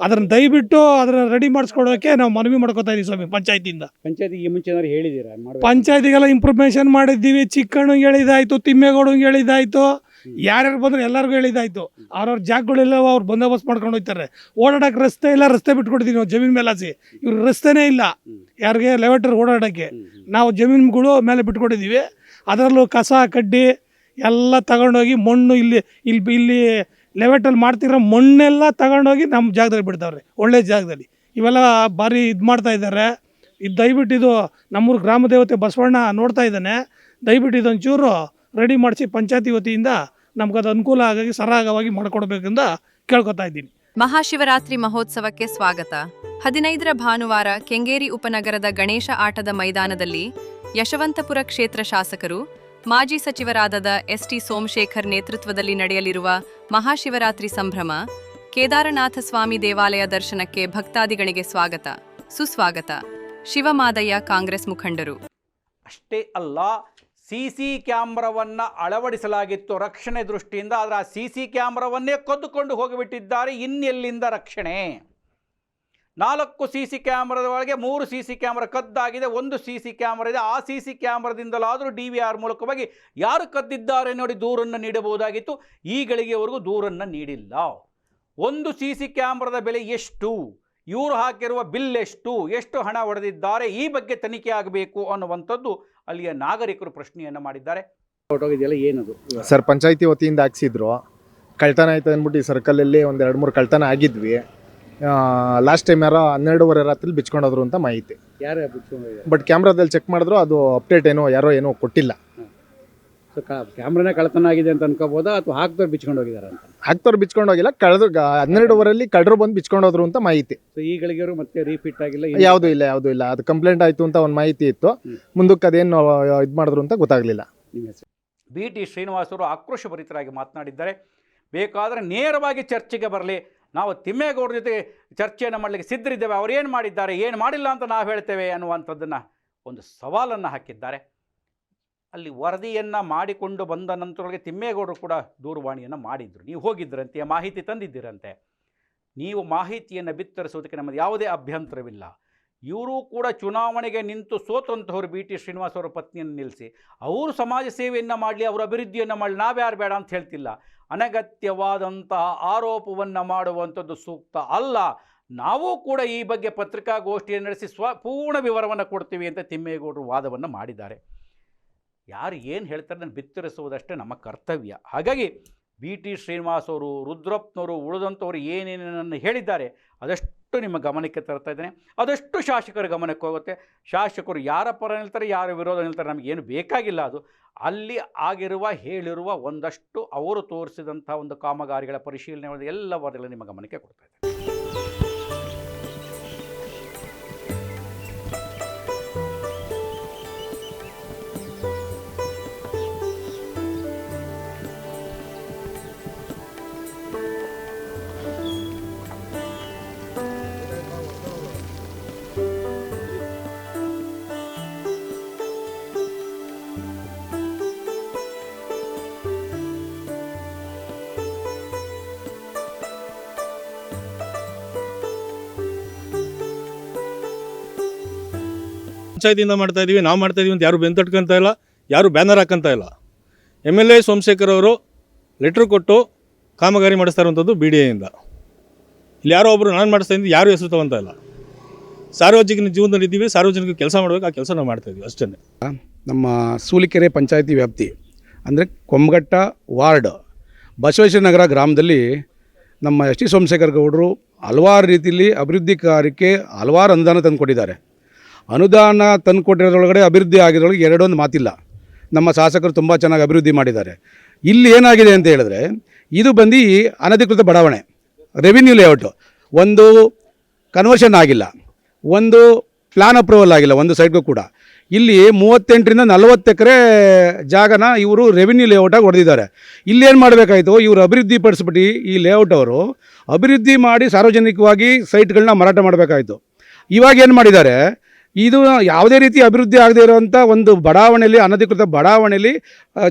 Speaker 6: ಅದನ್ನ ದಯವಿಟ್ಟು ಅದನ್ನ ರೆಡಿ ಮಾಡಿಸ್ಕೊಡೋಕೆ ನಾವು ಮನವಿ ಮಾಡ್ಕೊತಾ ಇದೀವಿ ಸ್ವಾಮಿ ಪಂಚಾಯತಿಯಿಂದ.
Speaker 5: ಪಂಚಾಯತಿಗೆ ಮುಂಚೆ ಏನಾರು ಹೇಳಿದ್ದೀರಾ? ಮಾಡ್ಬೇಕು.
Speaker 6: ಪಂಚಾಯತಿಗೆಲ್ಲ ಇಂಪ್ರೂವ್ಮೇಷನ್ ಮಾಡಿದ್ದೀವಿ. ಚಿಕ್ಕಣ್ಣಂಗೆ ಹೇಳಿದಾಯ್ತು ತಿಮ್ಮೇಗೌಡಂಗೆ ಹೇಳಿದಾಯ್ತು. ಯಾರ್ಯಾರು ಬಂದ್ರೆ ಎಲ್ಲರಿಗೂ ಹೇಳಿದಾಯ್ತು ಅವ್ರವ್ರ ಜಾಗಗಳೆಲ್ಲ ಅವ್ರು ಬಂದೋಬಸ್ತ್ ಮಾಡ್ಕೊಂಡು ಹೋಗ್ತಾರೆ. ಓಡಾಡಕ್ಕೆ ರಸ್ತೆ ಇಲ್ಲ, ರಸ್ತೆ ಬಿಟ್ಕೊಡ್ತೀವಿ ನಾವು ಜಮೀನ್ ಮೇಲಾಸಿ ಇವ್ರು ರಸ್ತೆನೇ ಇಲ್ಲ. ಯಾರಿಗೆ ಲೆವೆಟರ್ ಓಡಾಡೋಕ್ಕೆ. ನಾವು ಜಮೀನುಗಳು ಮೇಲೆ ಬಿಟ್ಕೊಟ್ಟಿದ್ದೀವಿ ಅದರಲ್ಲೂ ಕಸ, ಕಡ್ಡಿ ಎಲ್ಲ ತಗೊಂಡೋಗಿ ಮಣ್ಣು ಇಲ್ಲಿ ಇಲ್ಲಿ ಇಲ್ಲಿ ಲೆವೆಟಲ್ಲಿ ಮಾಡ್ತಿರೋ ಮಣ್ಣೆಲ್ಲ ತಗೊಂಡೋಗಿ ನಮ್ಮ ಜಾಗದಲ್ಲಿ ಬಿಡ್ತಾವ್ರೆ. ಒಳ್ಳೆ ಜಾಗದಲ್ಲಿ. ಇವೆಲ್ಲ ಭಾರಿ ಇದು ಮಾಡ್ತಾ ಇದ್ದಾರೆ. ಇದು ದಯವಿಟ್ಟು ಇದು ನಮ್ಮೂರು ಗ್ರಾಮ ದೇವತೆ ಬಸವಣ್ಣ ನೋಡ್ತಾ ಇದ್ದಾನೆ. ದಯವಿಟ್ಟು ಇದೊಂಚೂರು ರೆಡಿ ಮಾಡಿಸಿ ಪಂಚಾಯತಿ ವತಿಯಿಂದ ನಮ್ಗದು ಅನುಕೂಲ ಆಗಿ ಸರಾಗವಾಗಿ ಮಾಡಿಕೊಡ್ಬೇಕಂತ ಕೇಳ್ಕೊತಾ ಇದ್ದೀನಿ.
Speaker 4: ಮಹಾಶಿವರಾತ್ರಿ ಮಹೋತ್ಸವಕ್ಕೆ ಸ್ವಾಗತ. ಹದಿನೈದರ ಭಾನುವಾರ ಕೆಂಗೇರಿ ಉಪನಗರದ ಗಣೇಶ ಆಟದ ಮೈದಾನದಲ್ಲಿ ಯಶವಂತಪುರ ಕ್ಷೇತ್ರ ಶಾಸಕರು ಮಾಜಿ ಸಚಿವರಾದ ಎಸ್ಟಿ ಸೋಮಶೇಖರ್ ನೇತೃತ್ವದಲ್ಲಿ ನಡೆಯಲಿರುವ ಮಹಾಶಿವರಾತ್ರಿ ಸಂಭ್ರಮ ಕೇದಾರನಾಥ ಸ್ವಾಮಿ ದೇವಾಲಯ ದರ್ಶನಕ್ಕೆ ಭಕ್ತಾದಿಗಳಿಗೆ ಸ್ವಾಗತ. ಸುಸ್ವಾಗತ. ಶಿವಮಾದಯ್ಯ ಕಾಂಗ್ರೆಸ್ ಮುಖಂಡರು.
Speaker 1: ಅಷ್ಟೇ ಅಲ್ಲ ಸಿ ಸಿ ಕ್ಯಾಮ್ರವನ್ನು ಅಳವಡಿಸಲಾಗಿತ್ತು ರಕ್ಷಣೆ ದೃಷ್ಟಿಯಿಂದ, ಆದರೆ ಆ ಸಿ ಸಿ ಕ್ಯಾಮ್ರವನ್ನೇ ಕದ್ದುಕೊಂಡು ಹೋಗಿಬಿಟ್ಟಿದ್ದಾರೆ ಇನ್ನೆಲ್ಲಿಂದ ರಕ್ಷಣೆ? ನಾಲ್ಕು ಸಿ ಸಿ ಕ್ಯಾಮ್ರದ ಒಳಗೆ ಮೂರು ಸಿ ಸಿ ಕ್ಯಾಮ್ರಾ ಕದ್ದಾಗಿದೆ, ಒಂದು ಸಿ ಸಿ ಕ್ಯಾಮ್ರಾ ಇದೆ. ಆ ಸಿ ಸಿ ಕ್ಯಾಮ್ರದಿಂದಲಾದರೂ ಡಿ ವಿ ಆರ್ ಮೂಲಕವಾಗಿ ಯಾರು ಕದ್ದಿದ್ದಾರೆ ನೋಡಿ ದೂರನ್ನು ನೀಡಬಹುದಾಗಿತ್ತು. ಈ ಗಳಿಗೆವರೆಗೂ ದೂರನ್ನು ನೀಡಿಲ್ಲ. ಒಂದು ಸಿ ಸಿ ಕ್ಯಾಮ್ರದ ಬೆಲೆ ಎಷ್ಟು? ಇವರು ಹಾಕಿರುವ ಬಿಲ್ ಎಷ್ಟು? ಎಷ್ಟು ಹಣ ಹೊಡೆದಿದ್ದಾರೆ ಈ ಬಗ್ಗೆ ತನಿಖೆ ಆಗಬೇಕು ಅನ್ನುವಂಥದ್ದು ಅಲ್ಲಿಯ ನಾಗರಿಕರು ಪ್ರಶ್ನೆಯನ್ನು ಮಾಡಿದ್ದಾರೆ.
Speaker 5: ಹೊರಟೋಗಿದೆಯಲ್ಲ ಏನದು?
Speaker 7: ಸರ್ ಪಂಚಾಯತಿ ವತಿಯಿಂದ ಹಾಕ್ಸಿದ್ರು. ಕಳ್ತನ ಆಯ್ತು ಅಂದ್ಬಿಟ್ಟು ಈ ಸರ್ಕಲಲ್ಲಿ ಒಂದು ಎರಡು ಮೂರು ಕಳ್ತನ ಆಗಿದ್ವಿ. ಲಾಸ್ಟ್ ಟೈಮ್ ಯಾರೋ ಹನ್ನೆರಡೂವರೆ ರಾತ್ರಿ ಬಿಚ್ಕೊಂಡೋದ್ರು ಅಂತ ಮಾಹಿತಿ.
Speaker 5: ಯಾರು
Speaker 7: ಬಟ್ ಕ್ಯಾಮ್ರಾದಲ್ಲಿ ಚೆಕ್ ಮಾಡಿದ್ರು ಅದು ಅಪ್ಡೇಟ್ ಏನೋ ಯಾರೋ ಏನೋ ಕೊಟ್ಟಿಲ್ಲ.
Speaker 5: ಸೊ ಕ್ಯಾಮ್ರಾನೇ ಕಳ್ತನ ಆಗಿದೆ ಅಂತ ಅನ್ಕೋಬೋದಾ? ಅಥವಾ ಹಾಕ್ದವ್ರು ಬಿಚ್ಕೊಂಡು ಹೋಗಿದ್ದಾರೆ ಅಂತ?
Speaker 7: ಹಾಕ್ತವ್ರು ಬಿಚ್ಕೊಂಡು ಹೋಗಿಲ್ಲ ಕಳೆದು ಹನ್ನೆರಡು ಓವರಲ್ಲಿ ಕಳ್ಳರು ಬಂದು ಬಿಚ್ಕೊಂಡೋದ್ರು ಅಂತ ಮಾಹಿತಿ.
Speaker 5: ಸೊ ಈ ಗಳಿಗೆಯವರು ಮತ್ತೆ ರೀಫಿಟ್ ಆಗಿಲ್ಲ
Speaker 7: ಯಾವುದೂ ಇಲ್ಲ ಯಾವುದೂ ಇಲ್ಲ. ಅದು ಕಂಪ್ಲೇಂಟ್ ಆಯಿತು ಅಂತ ಒಂದು ಮಾಹಿತಿ ಇತ್ತು. ಮುಂದಕ್ಕೆ ಅದೇನು ಇದು ಮಾಡಿದ್ರು ಅಂತ ಗೊತ್ತಾಗಲಿಲ್ಲ.
Speaker 5: ನಿಮ್ಮ ಹೆಸರು?
Speaker 1: ಬಿ ಟಿ ಶ್ರೀನಿವಾಸರು ಆಕ್ರೋಶಭರಿತರಾಗಿ ಮಾತನಾಡಿದ್ದಾರೆ. ಬೇಕಾದರೆ ನೇರವಾಗಿ ಚರ್ಚೆಗೆ ಬರಲಿ. ನಾವು ತಿಮ್ಮೇಗೌಡರ ಜೊತೆ ಚರ್ಚೆಯನ್ನು ಮಾಡಲಿಕ್ಕೆ ಸಿದ್ಧರಿದ್ದೇವೆ. ಅವ್ರು ಏನು ಮಾಡಿದ್ದಾರೆ ಏನು ಮಾಡಿಲ್ಲ ಅಂತ ನಾವು ಹೇಳ್ತೇವೆ ಅನ್ನುವಂಥದ್ದನ್ನು ಒಂದು ಸವಾಲನ್ನು ಹಾಕಿದ್ದಾರೆ. ಅಲ್ಲಿ ವರದಿಯನ್ನು ಮಾಡಿಕೊಂಡು ಬಂದ ನಂತರೊಳಗೆ ತಿಮ್ಮೇಗೌಡರು ಕೂಡ ದೂರವಾಣಿಯನ್ನು ಮಾಡಿದ್ರು. ನೀವು ಹೋಗಿದ್ರಂತೆ, ಮಾಹಿತಿ ತಂದಿದ್ದೀರಂತೆ. ನೀವು ಮಾಹಿತಿಯನ್ನು ಬಿತ್ತರಿಸೋದಕ್ಕೆ ನಮ್ಮದು ಯಾವುದೇ ಅಭ್ಯಂತರವಿಲ್ಲ. ಇವರು ಕೂಡ ಚುನಾವಣೆಗೆ ನಿಂತು ಸೋತಂತವರು ಬಿ. ಟಿ. ಶ್ರೀನಿವಾಸ್ ಅವರ ಪತ್ನಿಯನ್ನು ನಿಲ್ಲಿಸಿ ಅವರು ಸಮಾಜ ಸೇವೆಯನ್ನು ಮಾಡಲಿ, ಅವರ ಅಭಿವೃದ್ಧಿಯನ್ನು ಮಾಡಲಿ, ನಾವ್ಯಾರು ಬೇಡ ಅಂತ ಹೇಳ್ತಿಲ್ಲ. ಅನಗತ್ಯವಾದಂತಹ ಆರೋಪವನ್ನು ಮಾಡುವಂಥದ್ದು ಸೂಕ್ತ ಅಲ್ಲ. ನಾವು ಕೂಡ ಈ ಬಗ್ಗೆ ಪತ್ರಿಕಾಗೋಷ್ಠಿಯನ್ನು ನಡೆಸಿ ಸ್ವ, ಪೂರ್ಣ ವಿವರವನ್ನು ಕೊಡ್ತೀವಿ ಅಂತ ತಿಮ್ಮೇಗೌಡರು ವಾದವನ್ನು ಮಾಡಿದ್ದಾರೆ. ಯಾರು ಏನು ಹೇಳ್ತಾರೆ ನಾನು ಬಿತ್ತರಿಸುವುದಷ್ಟೇ ನಮ್ಮ ಕರ್ತವ್ಯ. ಹಾಗಾಗಿ ಬಿ ಟಿ ಶ್ರೀನಿವಾಸ್ ಅವರು, ರುದ್ರಪ್ಪನವರು ಉಳಿದಂಥವ್ರು ಏನೇನನ್ನು ಹೇಳಿದ್ದಾರೆ ಅದಷ್ಟು ನಿಮ್ಮ ಗಮನಕ್ಕೆ ತರ್ತಾ ಇದ್ದೇನೆ. ಅದಷ್ಟು ಶಾಸಕರ ಗಮನಕ್ಕೆ ಹೋಗುತ್ತೆ. ಶಾಸಕರು ಯಾರ ಪರ ನಿಲ್ತಾರೆ, ಯಾರ ವಿರೋಧ ನಿಲ್ತಾರೆ ನಮಗೇನು ಬೇಕಾಗಿಲ್ಲ ಅದು. ಅಲ್ಲಿ ಆಗಿರುವ, ಹೇಳಿರುವ ಒಂದಷ್ಟು ಅವರು ತೋರಿಸಿದಂಥ ಒಂದು ಕಾಮಗಾರಿಗಳ ಪರಿಶೀಲನೆ, ಎಲ್ಲ ವರದಿಗಳು ನಿಮ್ಮ ಗಮನಕ್ಕೆ ಕೊಡ್ತಾ ಇದ್ದೇನೆ.
Speaker 8: ಪಂಚಾಯತಿಯಿಂದ ಮಾಡ್ತಾ ಇದೀವಿ, ನಾವು ಮಾಡ್ತಾ ಇದೀವಿ ಅಂತ ಯಾರು ಬೆಂತಟ್ಕೊಂತ ಇಲ್ಲ, ಯಾರು ಬ್ಯಾನರ್ ಹಾಕಂತ ಇಲ್ಲ. ಎಂ ಎಲ್ ಎ ಸೋಮಶೇಖರ್ ಅವರು ಲೆಟ್ರ್ ಕೊಟ್ಟು ಕಾಮಗಾರಿ ಮಾಡಿಸ್ತಾ ಇರುವಂಥದ್ದು ಬಿ ಡಿ ಎಯಿಂದ ಇಲ್ಲಿ ಯಾರೋ ಒಬ್ಬರು ನಾನು ಮಾಡಿಸ್ತಾ ಇದ್ದೀನಿ, ಯಾರು ಹೆಸರು ತಗೊಂತ ಇಲ್ಲ. ಸಾರ್ವಜನಿಕ ಜೀವನದಲ್ಲಿ ಇದ್ದೀವಿ ಸಾರ್ವಜನಿಕ ಕೆಲಸ ಮಾಡಬೇಕು, ಆ ಕೆಲಸ ನಾವು ಮಾಡ್ತಾ ಇದೀವಿ ಅಷ್ಟೇ
Speaker 9: ನಮ್ಮ ಸೂಲಿಕೆರೆ ಪಂಚಾಯತಿ ವ್ಯಾಪ್ತಿ, ಅಂದರೆ ಕೊಮ್ಮಘಟ್ಟ ವಾರ್ಡ್ ಬಸವೇಶ್ವರ ನಗರ ಗ್ರಾಮದಲ್ಲಿ ನಮ್ಮ ಎಸ್ ಟಿ ಸೋಮಶೇಖರ್ ಗೌಡರು ಹಲವಾರು ರೀತಿಯಲ್ಲಿ ಅಭಿವೃದ್ಧಿ ಕಾರ್ಯಕ್ಕೆ ಹಲವಾರು ಅನುದಾನ ತಂದುಕೊಟ್ಟಿದ್ದಾರೆ. ಅನುದಾನ ತಂದುಕೊಟ್ಟಿರೋದ್ರೊಳಗಡೆ ಅಭಿವೃದ್ಧಿ ಆಗಿರೋಳಗೆ ಎರಡೊಂದು ಮಾತಿಲ್ಲ. ನಮ್ಮ ಶಾಸಕರು ತುಂಬ ಚೆನ್ನಾಗಿ ಅಭಿವೃದ್ಧಿ ಮಾಡಿದ್ದಾರೆ. ಇಲ್ಲಿ ಏನಾಗಿದೆ ಅಂತ ಹೇಳಿದ್ರೆ, ಇದು ಬಂದು ಅನಧಿಕೃತ ಬಡಾವಣೆ ರೆವಿನ್ಯೂ ಲೇಔಟು ಒಂದು ಕನ್ವರ್ಷನ್ ಆಗಿಲ್ಲ. ಒಂದು ಪ್ಲಾನ್ ಅಪ್ರೂವಲ್ ಆಗಿಲ್ಲ, ಒಂದು ಸೈಡ್ಗೂ ಕೂಡ. ಇಲ್ಲಿ ಮೂವತ್ತೆಂಟರಿಂದ ನಲವತ್ತು ಎಕರೆ ಜಾಗನ ಇವರು ರೆವಿನ್ಯೂ ಲೇಔಟಾಗಿ ಹೊಡೆದಿದ್ದಾರೆ. ಇಲ್ಲೇನು ಮಾಡಬೇಕಾಯಿತು, ಇವರು ಅಭಿವೃದ್ಧಿ ಪಡಿಸ್ಬಿಟ್ಟು ಈ ಲೇಔಟ್ ಅವರು ಅಭಿವೃದ್ಧಿ ಮಾಡಿ ಸಾರ್ವಜನಿಕವಾಗಿ ಸೈಟ್ಗಳನ್ನ ಮಾರಾಟ ಮಾಡಬೇಕಾಯಿತು. ಇವಾಗ ಏನು ಮಾಡಿದ್ದಾರೆ ಇದು ಯಾವುದೇ ರೀತಿ ಅಭಿವೃದ್ಧಿ ಆಗದೇ ಇರುವಂಥ ಒಂದು ಬಡಾವಣೆಯಲ್ಲಿ, ಅನಧಿಕೃತ ಬಡಾವಣೆಯಲ್ಲಿ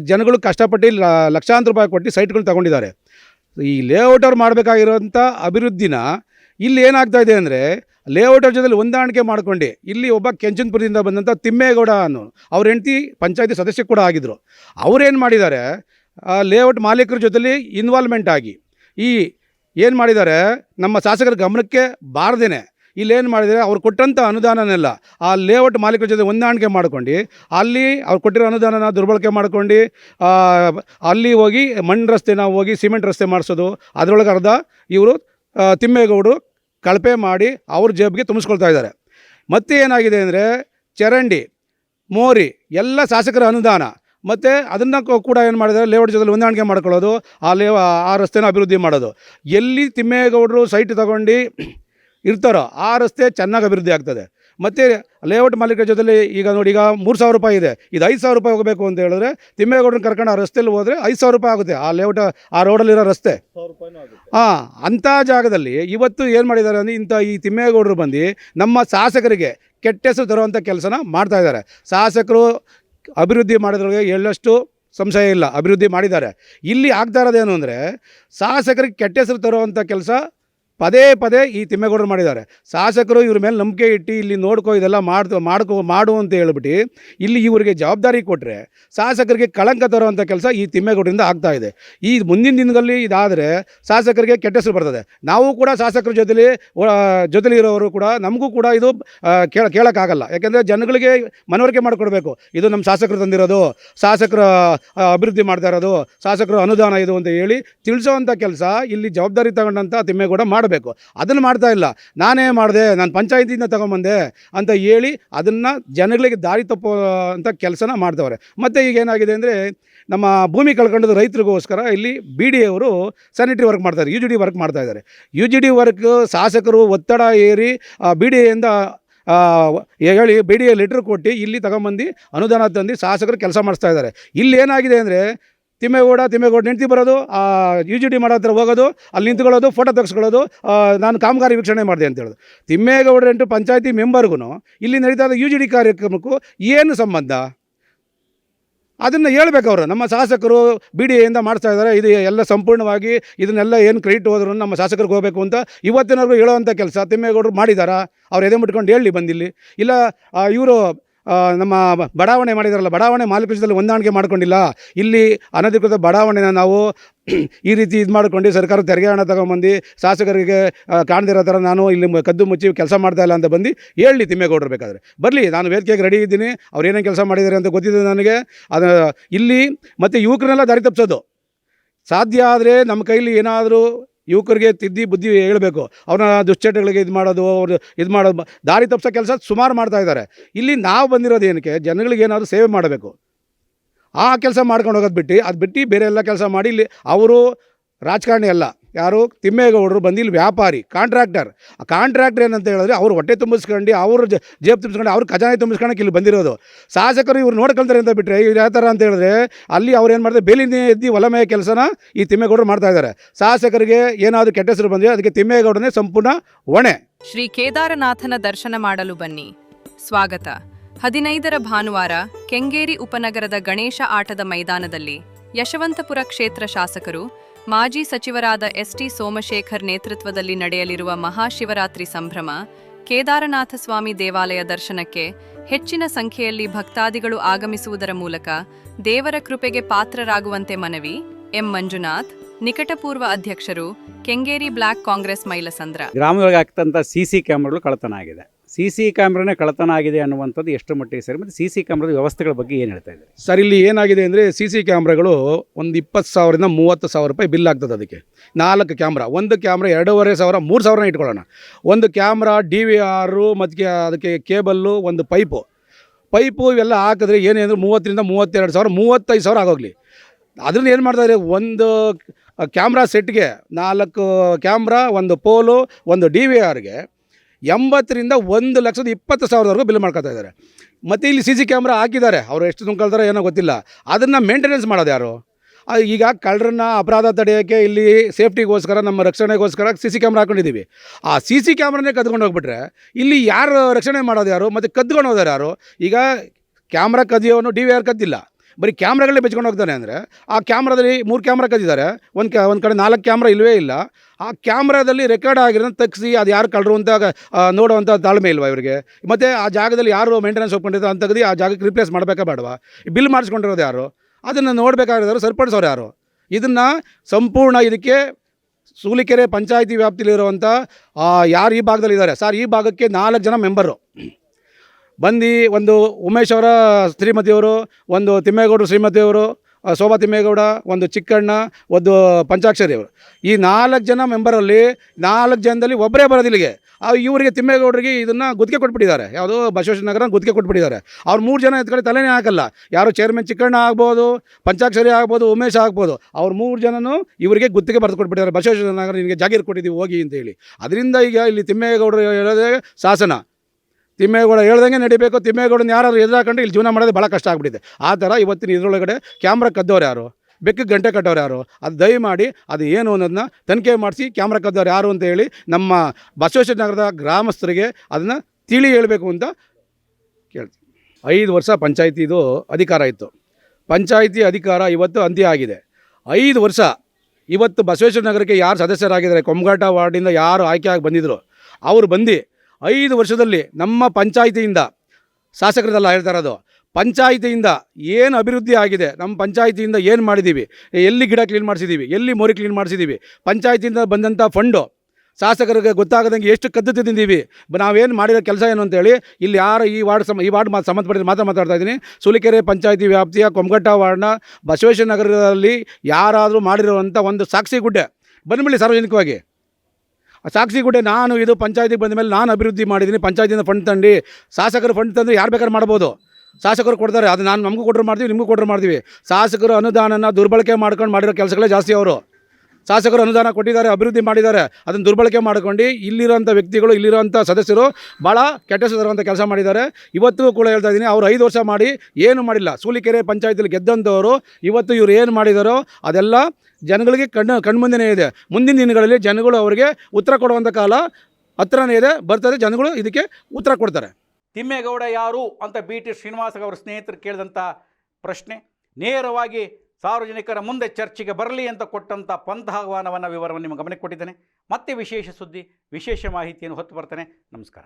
Speaker 9: ಜನಗಳು ಕಷ್ಟಪಟ್ಟು ಲಕ್ಷಾಂತರ ರೂಪಾಯಿ ಕೊಟ್ಟು ಸೈಟ್ಗಳು ತಗೊಂಡಿದ್ದಾರೆ. ಈ ಲೇಔಟ್ ಅವ್ರು ಮಾಡಬೇಕಾಗಿರೋಂಥ ಅಭಿವೃದ್ಧಿನ ಇಲ್ಲಿ ಏನಾಗ್ತಾ ಇದೆ ಅಂದರೆ ಲೇಔಟ್ ಅವ್ರ ಜೊತೆಲಿ ಹೊಂದಾಣಿಕೆ ಮಾಡ್ಕೊಂಡು, ಇಲ್ಲಿ ಒಬ್ಬ ಕೆಂಚನಪುರದಿಂದ ಬಂದಂಥ ತಿಮ್ಮೇಗೌಡ ಅನ್ನೋ, ಅವ್ರ ಹೆಂಡತಿ ಪಂಚಾಯತಿ ಸದಸ್ಯ ಕೂಡ ಆಗಿದ್ದರು ಅವರೇನು ಮಾಡಿದ್ದಾರೆ ಲೇಔಟ್ ಮಾಲೀಕರ ಜೊತೆಲಿ ಇನ್ವಾಲ್ವ್ಮೆಂಟ್ ಆಗಿ ಈ ಏನು ಮಾಡಿದ್ದಾರೆ, ನಮ್ಮ ಶಾಸಕರ ಗಮನಕ್ಕೆ ಬಾರದೇನೆ. ಇಲ್ಲೇನು ಮಾಡಿದರೆ ಅವ್ರು ಕೊಟ್ಟಂಥ ಅನುದಾನನೆಲ್ಲ, ಆ ಲೇಔಟ್ ಮಾಲೀಕರ ಜೊತೆ ಹೊಂದಾಣಿಕೆ ಮಾಡ್ಕೊಂಡು, ಅಲ್ಲಿ ಅವ್ರು ಕೊಟ್ಟಿರೋ ಅನುದಾನನ ದುರ್ಬಳಕೆ ಮಾಡ್ಕೊಂಡು ಅಲ್ಲಿ ಹೋಗಿ ಮಣ್ಣು ರಸ್ತೆನ ಹೋಗಿ ಸಿಮೆಂಟ್ ರಸ್ತೆ ಮಾಡಿಸೋದು, ಅದರೊಳಗೆ ಅರ್ಧ ಇವರು ತಿಮ್ಮೇಗೌಡರು ಕಳಪೆ ಮಾಡಿ ಅವ್ರ ಜೇಬಿಗೆ ತುಂಬಿಸ್ಕೊಳ್ತಾ ಇದ್ದಾರೆ. ಮತ್ತೆ ಏನಾಗಿದೆ ಅಂದರೆ, ಚರಂಡಿ, ಮೋರಿ, ಎಲ್ಲ ಶಾಸಕರ ಅನುದಾನ, ಮತ್ತು ಅದನ್ನು ಕೂಡ ಏನು ಮಾಡಿದ್ದಾರೆ ಲೇಔಟ್ ಜೊತೆ ಹೊಂದಾಣಿಕೆ ಮಾಡ್ಕೊಳ್ಳೋದು, ಆ ಲೇ ಆ ರಸ್ತೆನ ಅಭಿವೃದ್ಧಿ ಮಾಡೋದು. ಎಲ್ಲಿ ತಿಮ್ಮೇಗೌಡರು ಸೈಟ್ ತಗೊಂಡು ಇರ್ತಾರೋ ಆ ರಸ್ತೆ ಚೆನ್ನಾಗಿ ಅಭಿವೃದ್ಧಿ ಆಗ್ತದೆ. ಮತ್ತು ಲೇಔಟ್ ಮಾಲೀಕರ ಜೊತೆಲಿ ಈಗ ನೋಡಿ ಈಗ ಮೂರು ಸಾವಿರ ರೂಪಾಯಿ ಇದೆ. ಇದು ಐದು ಸಾವಿರ ರೂಪಾಯಿ ಹೋಗಬೇಕು ಅಂತ ಹೇಳಿದ್ರೆ ತಿಮ್ಮೇಗೌಡನ ಕರ್ಕೊಂಡು ಆ ರಸ್ತೆಯಲ್ಲಿ ಹೋದರೆ ಐದು ಸಾವಿರ ರೂಪಾಯಿ ಆಗುತ್ತೆ. ಆ ಲೇಔಟ್ ಆ ರೋಡಲ್ಲಿರೋ ರಸ್ತೆ. ಹಾಂ, ಅಂಥ ಜಾಗದಲ್ಲಿ ಇವತ್ತು ಏನು ಮಾಡಿದ್ದಾರೆ ಅಂದರೆ ಇಂಥ ಈ ತಿಮ್ಮೇಗೌಡರು ಬಂದು ನಮ್ಮ ಶಾಸಕರಿಗೆ ಕೆಟ್ಟ ಹೆಸರು ತರುವಂಥ ಕೆಲಸನ ಮಾಡ್ತಾ ಇದ್ದಾರೆ. ಶಾಸಕರು ಅಭಿವೃದ್ಧಿ ಮಾಡೋದ್ರೊಳಗೆ ಎಳ್ಳಷ್ಟು ಸಂಶಯ ಇಲ್ಲ. ಅಭಿವೃದ್ಧಿ ಮಾಡಿದ್ದಾರೆ. ಇಲ್ಲಿ ಆಗ್ತಾ ಇರೋದೇನು ಅಂದರೆ ಶಾಸಕರಿಗೆ ಕೆಟ್ಟ ಹೆಸರು ತರುವಂಥ ಕೆಲಸ ಪದೇ ಪದೇ ಈ ತಿಮ್ಮೇಗೌಡರು ಮಾಡಿದ್ದಾರೆ. ಶಾಸಕರು ಇವ್ರ ಮೇಲೆ ನಂಬಿಕೆ ಇಟ್ಟು ಇಲ್ಲಿ ನೋಡ್ಕೋ ಇದೆಲ್ಲ ಮಾಡ್ದು ಮಾಡ್ಕೊ, ಮಾಡು ಅಂತ ಹೇಳ್ಬಿಟ್ಟು ಇಲ್ಲಿ ಇವರಿಗೆ ಜವಾಬ್ದಾರಿ ಕೊಟ್ಟರೆ ಶಾಸಕರಿಗೆ ಕಳಂಕ ತರುವಂಥ ಕೆಲಸ ಈ ತಿಮ್ಮೇಗೌಡರಿಂದ ಆಗ್ತಾ ಇದೆ. ಈ ಮುಂದಿನ ದಿನದಲ್ಲಿ ಇದಾದರೆ ಶಾಸಕರಿಗೆ ಕೆಟ್ಟ ಹೆಸರು ಬರ್ತದೆ. ನಾವು ಕೂಡ ಶಾಸಕರ ಜೊತೆಲಿ ಜೊತೆಲಿ ಇರೋರು ಕೂಡ ನಮಗೂ ಕೂಡ ಇದು ಕೇಳ, ಕೇಳೋಕ್ಕಾಗಲ್ಲ. ಯಾಕೆಂದರೆ ಜನಗಳಿಗೆ ಮನವರಿಕೆ ಮಾಡಿಕೊಡ್ಬೇಕು. ಇದು ನಮ್ಮ ಶಾಸಕರು ತಂದಿರೋದು, ಶಾಸಕರ ಅಭಿವೃದ್ಧಿ ಮಾಡ್ತಾ ಇರೋದು, ಶಾಸಕರು ಅನುದಾನ ಇದು ಅಂತ ಹೇಳಿ ತಿಳಿಸೋವಂಥ ಕೆಲಸ ಇಲ್ಲಿ ಜವಾಬ್ದಾರಿ ತಗೊಂಡಂಥ ತಿಮ್ಮೇಗೌಡ ಮಾಡಬೇಕು. ಅದನ್ನು ಮಾಡ್ತಾ ಇಲ್ಲ. ನಾನೇ ಮಾಡಿದೆ, ನಾನು ಪಂಚಾಯತಿಯಿಂದ ತಗೊಂಬಂದೆ ಅಂತ ಹೇಳಿ ಅದನ್ನು ಜನಗಳಿಗೆ ದಾರಿ ತಪ್ಪೋ, ಅಂತ ಕೆಲಸನ ಮಾಡ್ತವ್ರೆ. ಮತ್ತು ಈಗ ಏನಾಗಿದೆ ಅಂದರೆ ನಮ್ಮ ಭೂಮಿ ಕಳ್ಕೊಂಡದ್ದು ರೈತರಿಗೋಸ್ಕರ ಇಲ್ಲಿ ಬಿ ಡಿ ಅವರು ಸ್ಯಾನಿಟರಿ ವರ್ಕ್ ಮಾಡ್ತಾರೆ ಯು ಜಿ ಡಿ ವರ್ಕ್ ಮಾಡ್ತಾ ಇದ್ದಾರೆ. ಯು ಜಿ ಡಿ ವರ್ಕ್ ಶಾಸಕರು ಒತ್ತಡ ಏರಿ ಬಿ ಡಿ ಎಯಿಂದ ಹೇಳಿ ಬಿ ಡಿ ಎ ಲೆಟ್ರ್ ಕೊಟ್ಟು ಇಲ್ಲಿ ತಗೊಂಬಂದು ಅನುದಾನ ತಂದು ಶಾಸಕರು ಕೆಲಸ ಮಾಡಿಸ್ತಾ ಇದ್ದಾರೆ. ಇಲ್ಲಿ ಏನಾಗಿದೆ ಅಂದರೆ ತಿಮ್ಮೇಗೌಡ ತಿಮ್ಮೇಗೌಡ ನೆಂಟಿ ಬರೋದು ಯು ಜಿ ಡಿ ಮಾಡೋ ಹತ್ರ ಹೋಗೋದು, ಅಲ್ಲಿ ನಿಂತ್ಕೊಳ್ಳೋದು ಫೋಟೋ ತೆಗೆಸ್ಕೊಳ್ಳೋದು ನಾನು ಕಾಮಗಾರಿ ವೀಕ್ಷಣೆ ಮಾಡಿದೆ ಅಂತ ಹೇಳೋದು. ತಿಮ್ಮೇಗೌಡ ಎಂಟು ಪಂಚಾಯತಿ ಮೆಂಬರ್ಗೂ ಇಲ್ಲಿ ನಡೀತಾ ಇದ್ದ ಯು ಜಿ ಡಿ ಕಾರ್ಯಕ್ರಮಕ್ಕೂ ಏನು ಸಂಬಂಧ? ಅದನ್ನು ಹೇಳ್ಬೇಕು ಅವರು ನಮ್ಮ ಶಾಸಕರು ಬಿ ಡಿ ಎಯಿಂದ ಮಾಡಿಸ್ತಾ ಇದ್ದಾರೆ ಇದು ಎಲ್ಲ ಸಂಪೂರ್ಣವಾಗಿ ಇದನ್ನೆಲ್ಲ ಏನು ಕ್ರೆಡಿಟ್ ಹೋದ್ರು ನಮ್ಮ ಶಾಸಕರಿಗೆ ಹೋಗಬೇಕು ಅಂತ ಇವತ್ತಿನವರೆಗೂ ಹೇಳೋವಂಥ ಕೆಲಸ ತಿಮ್ಮೇಗೌಡರು ಮಾಡಿದಾರಾ? ಅವ್ರು ಎದೆ ಮುಟ್ಕೊಂಡು ಹೇಳಿ ಬಂದಿಲ್ಲಿ. ಇಲ್ಲ ಇವರು ನಮ್ಮ ಬಡಾವಣೆ ಮಾಡಿದಾರಲ್ಲ, ಬಡಾವಣೆ ಮಾಲೀಕರಲ್ಲಿ ಹೊಂದಾಣಿಕೆ ಮಾಡ್ಕೊಂಡಿಲ್ಲ. ಇಲ್ಲಿ ಅನಧಿಕೃತ ಬಡಾವಣೆನ ನಾವು ಈ ರೀತಿ ಇದು ಮಾಡ್ಕೊಂಡು ಸರ್ಕಾರ ತೆರಿಗೆ ಹಣ ತಗೊಂಬಂದು ಶಾಸಕರಿಗೆ ಕಾಣದಿರೋ ಥರ ನಾನು ಇಲ್ಲಿ ಕದ್ದು ಮುಚ್ಚಿ ಕೆಲಸ ಮಾಡ್ತಾ ಇಲ್ಲ ಅಂತ ಬಂದು ಹೇಳಿ ತಿಮ್ಮೇಗೌಡರು ಬೇಕಾದ್ರೆ. ಬರಲಿ, ನಾನು ವೇದಿಕೆಗೆ ರೆಡಿ ಇದ್ದೀನಿ. ಅವ್ರು ಏನೇನು ಕೆಲಸ ಮಾಡಿದ್ದಾರೆ ಅಂತ ಗೊತ್ತಿದೆ ನನಗೆ. ಅದು ಇಲ್ಲಿ ಮತ್ತು ಯುವಕರನ್ನೆಲ್ಲ ದಾರಿ ತಪ್ಪಿಸೋದು ಸಾಧ್ಯ ಆದರೆ ನಮ್ಮ ಕೈಲಿ ಏನಾದರೂ ಯುವಕರಿಗೆ ತಿದ್ದಿ ಬುದ್ಧಿ ಹೇಳಬೇಕು. ಅವ್ರನ್ನ ದುಶ್ಚಟಗಳಿಗೆ ಇದು ಮಾಡೋದು, ಅವ್ರ ಇದು ಮಾಡೋದು, ದಾರಿ ತಪ್ಪಿಸೋ ಕೆಲಸ ಸುಮಾರು ಮಾಡ್ತಾ ಇದ್ದಾರೆ. ಇಲ್ಲಿ ನಾವು ಬಂದಿರೋದು ಏನಕ್ಕೆ? ಜನಗಳಿಗೆ ಏನಾದರೂ ಸೇವೆ ಮಾಡಬೇಕು. ಆ ಕೆಲಸ ಮಾಡ್ಕೊಂಡು ಹೋಗೋದು ಬಿಟ್ಟು, ಅದು ಬಿಟ್ಟು ಬೇರೆ ಎಲ್ಲ ಕೆಲಸ ಮಾಡಿ ಇಲ್ಲಿ ಅವರು ರಾಜಕಾರಣಿ ಅಲ್ಲ. ಯಾರು? ತಿಮ್ಮೇಗೌಡರು ಬಂದು ಇಲ್ಲಿ ವ್ಯಾಪಾರಿ, ಕಾಂಟ್ರಾಕ್ಟರ್. ಆ ಕಾಂಟ್ರಾಕ್ಟರ್ ಏನಂತ ಹೇಳಿದ್ರೆ ಅವ್ರು ಹೊಟ್ಟೆ ತುಂಬಿಸ್ಕೊಂಡು, ಅವ್ರ ಜೇಬು ತುಂಬಿಸ್ಕೊಂಡು, ಅವ್ರ ಖಜಾನೆ ತುಂಬಿಸ್ಕೊಳಕ್ಕೆ ಇಲ್ಲಿ ಬಂದಿರೋದು. ಶಾಸಕರು ಇವ್ರು ನೋಡ್ಕೊಳ್ತಾರೆ ಅಂತ ಬಿಟ್ಟರೆ ಇವ್ರು ಯಾವ ಥರ ಅಂತ ಹೇಳಿದ್ರೆ, ಅಲ್ಲಿ ಅವ್ರು ಏನು ಮಾಡ್ತಾರೆ, ಬೇಲಿನ ಎದ್ದಿ ಒಲಮೆಯ ಕೆಲಸನ ಈ ತಿಮ್ಮೇಗೌಡರು ಮಾಡ್ತಾ ಇದ್ದಾರೆ. ಶಾಸಕರಿಗೆ ಏನಾದರೂ ಕೆಟ್ಟ ಹೆಸರು ಬಂದರೆ ಅದಕ್ಕೆ ತಿಮ್ಮೇಗೌಡನೇ ಸಂಪೂರ್ಣ ಹೊಣೆ.
Speaker 4: ಶ್ರೀ ಕೇದಾರನಾಥನ ದರ್ಶನ ಮಾಡಲು ಬನ್ನಿ. ಸ್ವಾಗತ. ಹದಿನೈದರ ಭಾನುವಾರ ಕೆಂಗೇರಿ ಉಪನಗರದ ಗಣೇಶ ಆಟದ ಮೈದಾನದಲ್ಲಿ ಯಶವಂತಪುರ ಕ್ಷೇತ್ರ ಶಾಸಕರು ಮಾಜಿ ಸಚಿವರಾದ ಎಸ್ಟಿ ಸೋಮಶೇಖರ್ ನೇತೃತ್ವದಲ್ಲಿ ನಡೆಯಲಿರುವ ಮಹಾಶಿವರಾತ್ರಿ ಸಂಭ್ರಮ, ಕೇದಾರನಾಥ ಸ್ವಾಮಿ ದೇವಾಲಯ ದರ್ಶನಕ್ಕೆ ಹೆಚ್ಚಿನ ಸಂಖ್ಯೆಯಲ್ಲಿ ಭಕ್ತಾದಿಗಳು ಆಗಮಿಸುವುದರ ಮೂಲಕ ದೇವರ ಕೃಪೆಗೆ ಪಾತ್ರರಾಗುವಂತೆ ಮನವಿ ಎಂ ಮಂಜುನಾಥ್, ನಿಕಟಪೂರ್ವ ಅಧ್ಯಕ್ಷರು ಕೆಂಗೇರಿ ಬ್ಲಾಕ್ ಕಾಂಗ್ರೆಸ್ ಮೈಲಸಂದ್ರ.
Speaker 5: ಗ್ರಾಮದೊಳಗೆ ಆಗ್ತಂಥ ಸಿ ಸಿ ಕ್ಯಾಮ್ರಾಗಳು ಕಳ್ಳತನ ಆಗಿದೆ. ಸಿ ಸಿ ಕ್ಯಾಮ್ರಾನೇ ಕಳ್ಳತನ ಆಗಿದೆ ಅನ್ನುವಂಥದ್ದು ಎಷ್ಟು ಮಟ್ಟಿಗೆ ಸರಿ? ಮತ್ತು ಸಿ ಸಿ ಕ್ಯಾಮ್ರಾದ ವ್ಯವಸ್ಥೆಗಳ ಬಗ್ಗೆ ಏನು ಹೇಳ್ತಾ ಇದ್ದಾರೆ?
Speaker 9: ಸರ್, ಇಲ್ಲಿ ಏನಾಗಿದೆ ಅಂದರೆ ಸಿ ಸಿ ಕ್ಯಾಮ್ರಾಗಳು ಒಂದು ಇಪ್ಪತ್ತು ಸಾವಿರದಿಂದ ಮೂವತ್ತು ಸಾವಿರ ರೂಪಾಯಿ ಬಿಲ್ ಆಗ್ತದೆ ಅದಕ್ಕೆ. ನಾಲ್ಕು ಕ್ಯಾಮ್ರಾ, ಒಂದು ಕ್ಯಾಮ್ರಾ ಎರಡೂವರೆ ಸಾವಿರ, ಮೂರು ಸಾವಿರನ ಇಟ್ಕೊಳ್ಳೋಣ. ಒಂದು ಕ್ಯಾಮ್ರಾ ಡಿ ವಿ ಆರು, ಮತ್ತು ಅದಕ್ಕೆ ಕೇಬಲ್ಲು, ಒಂದು ಪೈಪು. ಪೈಪು ಇವೆಲ್ಲ ಹಾಕಿದ್ರೆ ಏನೇ ಅಂದರೆ ಮೂವತ್ತರಿಂದ ಮೂವತ್ತೆರಡು ಸಾವಿರ, ಮೂವತ್ತೈದು ಸಾವಿರ ಆಗೋಗ್ಲಿ. ಅದನ್ನ ಏನು ಮಾಡ್ತಾರೆ ಒಂದು ಕ್ಯಾಮ್ರಾ ಸೆಟ್ಗೆ ನಾಲ್ಕು ಕ್ಯಾಮ್ರಾ, ಒಂದು ಪೋಲು, ಒಂದು ಡಿ ವಿ ಆರ್ಗೆ ಎಂಬತ್ತರಿಂದ ಒಂದು ಲಕ್ಷದ ಇಪ್ಪತ್ತು ಸಾವಿರದವರೆಗೂ ಬಿಲ್ ಮಾಡ್ಕೊತಾ ಇದ್ದಾರೆ. ಮತ್ತು ಇಲ್ಲಿ ಸಿ ಸಿ ಕ್ಯಾಮ್ರಾ ಹಾಕಿದ್ದಾರೆ. ಅವರು ಎಷ್ಟು ತುಂಬ್ಕೊಳ್ತಾರೋ ಏನೋ ಗೊತ್ತಿಲ್ಲ. ಅದನ್ನು ಮೇಂಟೆನೆನ್ಸ್ ಮಾಡೋದು ಯಾರು? ಈಗ ಕಳ್ಳರನ್ನ ಅಪರಾಧ ತಡೆಯೋಕ್ಕೆ ಇಲ್ಲಿ ಸೇಫ್ಟಿಗೋಸ್ಕರ, ನಮ್ಮ ರಕ್ಷಣೆಗೋಸ್ಕರ ಸಿ ಸಿ ಕ್ಯಾಮ್ರಾ ಹಾಕೊಂಡಿದ್ದೀವಿ. ಆ ಸಿ ಸಿ ಕ್ಯಾಮ್ರಾನೇ ಕದ್ಕೊಂಡು ಹೋಗ್ಬಿಟ್ರೆ ಇಲ್ಲಿ ಯಾರು ರಕ್ಷಣೆ ಮಾಡೋದು ಯಾರು? ಮತ್ತು ಕದ್ಕೊಂಡು ಹೋದಾರು ಯಾರು? ಈಗ ಕ್ಯಾಮ್ರಾ ಕದಿಯೋನು ಡಿ ವಿ ಆರ್ ಕದ್ದಿಲ್ಲ. ಬರೀ ಕ್ಯಾಮ್ರಾಗಳೇ ಬೆಚ್ಕೊಂಡು ಹೋಗ್ತಾನೆ ಅಂದರೆ ಆ ಕ್ಯಾಮ್ರಾದಲ್ಲಿ ಮೂರು ಕ್ಯಾಮ್ರಾ ಕದ್ದಿದ್ದಾರೆ. ಒಂದು ಕ್ಯಾ ಒಂದು ಕಡೆ ನಾಲ್ಕು ಕ್ಯಾಮ್ರಾ ಇಲ್ಲವೇ ಇಲ್ಲ. ಆ ಕ್ಯಾಮ್ರಾದಲ್ಲಿ ರೆಕಾರ್ಡ್ ಆಗಿರೋದನ್ನ ತೆಗ್ಸಿ ಅದು ಯಾರು ಕಳ್ಳರು ಅಂತ ನೋಡುವಂಥ ತಾಳ್ಮೆ ಇಲ್ವಾ ಇವರಿಗೆ? ಮತ್ತು ಆ ಜಾಗದಲ್ಲಿ ಯಾರು ಮೇಂಟೆನೆನ್ಸ್ ಒಪ್ಕೊಂಡಿರ್ತಾರೆ ಅಂತ ತೆಗೆದು ಆ ಜಾಗಕ್ಕೆ ರಿಪ್ಲೇಸ್ ಮಾಡಬೇಕಾ ಬೇಡವಾ? ಬಿಲ್ ಮಾಡಿಸ್ಕೊಂಡಿರೋದು ಯಾರು? ಅದನ್ನು ನೋಡಬೇಕಾಗಿರೋರು ಸರಿಪಡಿಸೋರು ಯಾರು? ಇದನ್ನು ಸಂಪೂರ್ಣ ಇದಕ್ಕೆ ಸೂಲಿಕೆರೆ ಪಂಚಾಯಿತಿ ವ್ಯಾಪ್ತಿಯಲ್ಲಿರುವಂಥ ಯಾರು ಈ ಭಾಗದಲ್ಲಿ ಇದ್ದಾರೆ ಸರ್, ಈ ಭಾಗಕ್ಕೆ ನಾಲ್ಕು ಜನ ಮೆಂಬರು ಬಂದು ಒಂದು ಉಮೇಶ್ ಅವರ ಶ್ರೀಮತಿಯವರು ಒಂದು ತಿಮ್ಮೇಗೌಡರು ಶ್ರೀಮತಿಯವರು ಶೋಭಾ ತಿಮ್ಮೇಗೌಡ, ಒಂದು ಚಿಕ್ಕಣ್ಣ, ಒಂದು ಪಂಚಾಕ್ಷರಿ ಅವರು. ಈ ನಾಲ್ಕು ಜನ ಮೆಂಬರಲ್ಲಿ ನಾಲ್ಕು ಜನದಲ್ಲಿ ಒಬ್ಬರೇ ಬರೋದಿಲ್ಲಿಗೆ ಇವರಿಗೆ ತಿಮ್ಮೇಗೌಡರಿಗೆ ಇದನ್ನು ಗುತ್ತಿಗೆ ಕೊಟ್ಬಿಟ್ಟಿದ್ದಾರೆ. ಯಾವುದೋ ಬಸವೇಶ್ವರ ನಗರ ಗುತ್ತಿಗೆ ಕೊಟ್ಬಿಟ್ಟಿದ್ದಾರೆ. ಅವ್ರು ಮೂರು ಜನ ಎತ್ಕಡೆ ತಲೆನೇ ಹಾಕಲ್ಲ. ಯಾರು ಚೇರ್ಮನ್ ಚಿಕ್ಕಣ್ಣ ಆಗ್ಬೋದು, ಪಂಚಾಕ್ಷರಿ ಆಗ್ಬೋದು, ಉಮೇಶ್ ಆಗ್ಬೋದು, ಅವ್ರು ಮೂರು ಜನನು ಇವರಿಗೆ ಗುತ್ತಿಗೆ ಬರೆದು ಕೊಟ್ಬಿಟ್ಟಿದ್ದಾರೆ. ಬಸವೇಶ್ವರ ನಗರ ನಿಮಗೆ ಜಾಗೀರು ಕೊಟ್ಟಿದ್ದೀವಿ, ಹೋಗಿ ಅಂತೇಳಿ ಅದರಿಂದ ಈಗ ಇಲ್ಲಿ ತಿಮ್ಮೇಗೌಡರು ಹೇಳೋದೇ ಶಾಸನ. ತಿಮ್ಮೇಗೌಡ ಹೇಳ್ದಂಗೆ ನಡಿಬೇಕು. ತಿಮ್ಮೇಗೌಡನ ಯಾರು ಎದುರಾಕೊಂಡು ಇಲ್ಲಿ ಜೀವನ ಮಾಡೋದು ಭಾಳ ಕಷ್ಟ ಆಗ್ಬಿಟ್ಟಿದೆ. ಆ ಥರ ಇವತ್ತಿನ ಇದರೊಳಗಡೆ ಕ್ಯಾಮ್ರಾ ಕದ್ದವ್ರು ಯಾರು? ಬೆಕ್ಕಿಗೆ ಗಂಟೆ ಕಟ್ಟೋರು ಯಾರು? ಅದು ದಯಮಾಡಿ ಅದು ಏನು ಅನ್ನೋದನ್ನ ತನಿಖೆ ಮಾಡಿಸಿ ಕ್ಯಾಮ್ರಾ ಕದ್ದವ್ರು ಯಾರು ಅಂತ ಹೇಳಿ ನಮ್ಮ ಬಸವೇಶ್ವರ ನಗರದ ಗ್ರಾಮಸ್ಥರಿಗೆ ಅದನ್ನು ತಿಳಿ ಹೇಳಬೇಕು ಅಂತ ಕೇಳ್ತೀವಿ ಐದು ವರ್ಷ ಪಂಚಾಯತಿದು ಅಧಿಕಾರ ಇತ್ತು. ಪಂಚಾಯಿತಿ ಅಧಿಕಾರ ಇವತ್ತು ಅಂತ್ಯ ಆಗಿದೆ. ಐದು ವರ್ಷ ಇವತ್ತು ಬಸವೇಶ್ವರ ನಗರಕ್ಕೆ ಯಾರು ಸದಸ್ಯರಾಗಿದ್ದಾರೆ? ಕೊಮ್ಗಾಟ ವಾರ್ಡಿಂದ ಯಾರು ಆಯ್ಕೆ ಆಗಿ ಬಂದಿದ್ರು? ಅವರು ಬಂದು ಐದು ವರ್ಷದಲ್ಲಿ ನಮ್ಮ ಪಂಚಾಯಿತಿಯಿಂದ, ಶಾಸಕರದಲ್ಲ ಹೇಳ್ತಾ ಇರೋದು, ಪಂಚಾಯಿತಿಯಿಂದ ಏನು ಅಭಿವೃದ್ಧಿ ಆಗಿದೆ, ನಮ್ಮ ಪಂಚಾಯಿತಿಯಿಂದ ಏನು ಮಾಡಿದ್ದೀವಿ ಎಲ್ಲಿ ಗಿಡ ಕ್ಲೀನ್ ಮಾಡಿಸಿದ್ದೀವಿ ಎಲ್ಲಿ ಮೋರಿ ಕ್ಲೀನ್ ಮಾಡಿಸಿದ್ದೀವಿ ಪಂಚಾಯಿತಿಯಿಂದ ಬಂದಂಥ ಫಂಡು ಶಾಸಕರಿಗೆ ಗೊತ್ತಾಗದಂಗೆ ಎಷ್ಟು ಕದ್ದು ತಿಂದಿದ್ದೀವಿ ನಾವೇನು ಮಾಡಿರೋ ಕೆಲಸ ಏನು ಅಂತೇಳಿ ಇಲ್ಲಿ ಯಾರು ಈ ವಾರ್ಡ್ ಸಮ ಈ ವಾರ್ಡ್ ಮಾ ಸಂಬಂಧಪಟ್ಟಿದ ಮಾತ್ರ ಮಾತಾಡ್ತಾ ಇದ್ದೀನಿ. ಸುಲಿಕೆರೆ ಪಂಚಾಯಿತಿ ವ್ಯಾಪ್ತಿಯ ಕೊಮ್ಗಟ್ಟ ವಾರ್ಡ್ನ ಬಸವೇಶ್ವರ ನಗರದಲ್ಲಿ ಯಾರಾದರೂ ಮಾಡಿರುವಂಥ ಒಂದು ಸಾಕ್ಷಿ ಗುಡ್ಡೆ. ಬಂದ್ಬಿಡಿ ಸಾರ್ವಜನಿಕವಾಗಿ. ಸಾಕ್ಷಿ ಗುಡ್ಡೆ ನಾನು ಇದು ಪಂಚಾಯತಿಗೆ ಬಂದ ಮೇಲೆ ನಾನು ಅಭಿವೃದ್ಧಿ ಮಾಡಿದ್ದೀನಿ. ಪಂಚಾಯತಿಯಿಂದ ಫಂಡ್ ತಂದು ಶಾಸಕರು ಫಂಡ್ ತಂದು ಯಾರು ಬೇಕಾದ್ರೂ ಮಾಡ್ಬೋದು. ಶಾಸಕರು ಕೊಡ್ತಾರೆ. ಅದು ನಾನು ನಮಗೂ ಕೊಟ್ಟರು ಮಾಡ್ತೀವಿ, ನಿಮಗೂ ಕೊಟ್ಟರು ಮಾಡ್ತೀವಿ. ಶಾಸಕರು ಅನುದಾನನ ದುರ್ಬಳಕೆ ಮಾಡ್ಕೊಂಡು ಮಾಡಿರೋ ಕೆಲಸಗಳೇ ಜಾಸ್ತಿ ಅವರು. ಶಾಸಕರು ಅನುದಾನ ಕೊಟ್ಟಿದ್ದಾರೆ, ಅಭಿವೃದ್ಧಿ ಮಾಡಿದ್ದಾರೆ. ಅದನ್ನು ದುರ್ಬಳಕೆ ಮಾಡ್ಕೊಂಡು ಇಲ್ಲಿರೋಂಥ ವ್ಯಕ್ತಿಗಳು ಇಲ್ಲಿರೋಂಥ ಸದಸ್ಯರು ಭಾಳ ಕೆಟ್ಟ ಹೆಸರುವಂಥ ಕೆಲಸ ಮಾಡಿದ್ದಾರೆ. ಇವತ್ತು ಕೂಡ ಹೇಳ್ತಾ ಇದ್ದೀನಿ, ಅವರು ಐದು ವರ್ಷ ಮಾಡಿ ಏನು ಮಾಡಿಲ್ಲ. ಸೂಲಿಕೆರೆ ಪಂಚಾಯತಿಲಿ ಗೆದ್ದಂಥವರು, ಇವತ್ತು ಇವರು ಏನು ಮಾಡಿದಾರೋ ಅದೆಲ್ಲ ಜನಗಳಿಗೆ ಕಣ್ಣು, ಕಣ್ಮುಂದೆನೇ ಇದೆ. ಮುಂದಿನ ದಿನಗಳಲ್ಲಿ ಜನಗಳು ಅವರಿಗೆ ಉತ್ತರ ಕೊಡುವಂಥ ಕಾಲ ಹತ್ರನೇ ಇದೆ, ಬರ್ತದೆ, ಜನಗಳು ಇದಕ್ಕೆ ಉತ್ತರ ಕೊಡ್ತಾರೆ.
Speaker 1: ತಿಮ್ಮೇಗೌಡ ಯಾರು ಅಂತ ಬಿ ಟಿ ಶ್ರೀನಿವಾಸ ಅವರ ಸ್ನೇಹಿತರು ಕೇಳಿದಂಥ ಪ್ರಶ್ನೆ, ನೇರವಾಗಿ ಸಾರ್ವಜನಿಕರ ಮುಂದೆ ಚರ್ಚೆಗೆ ಬರಲಿ ಅಂತ ಕೊಟ್ಟಂಥ ಪಂಥಾಹ್ವಾನವನ್ನು ವಿವರವನ್ನು ನಿಮ್ಮ ಗಮನಕ್ಕೆ ಕೊಟ್ಟಿದ್ದೇನೆ. ಮತ್ತೆ ವಿಶೇಷ ಸುದ್ದಿ, ವಿಶೇಷ ಮಾಹಿತಿಯನ್ನು ಹೊತ್ತು ಬರ್ತೇನೆ. ನಮಸ್ಕಾರ.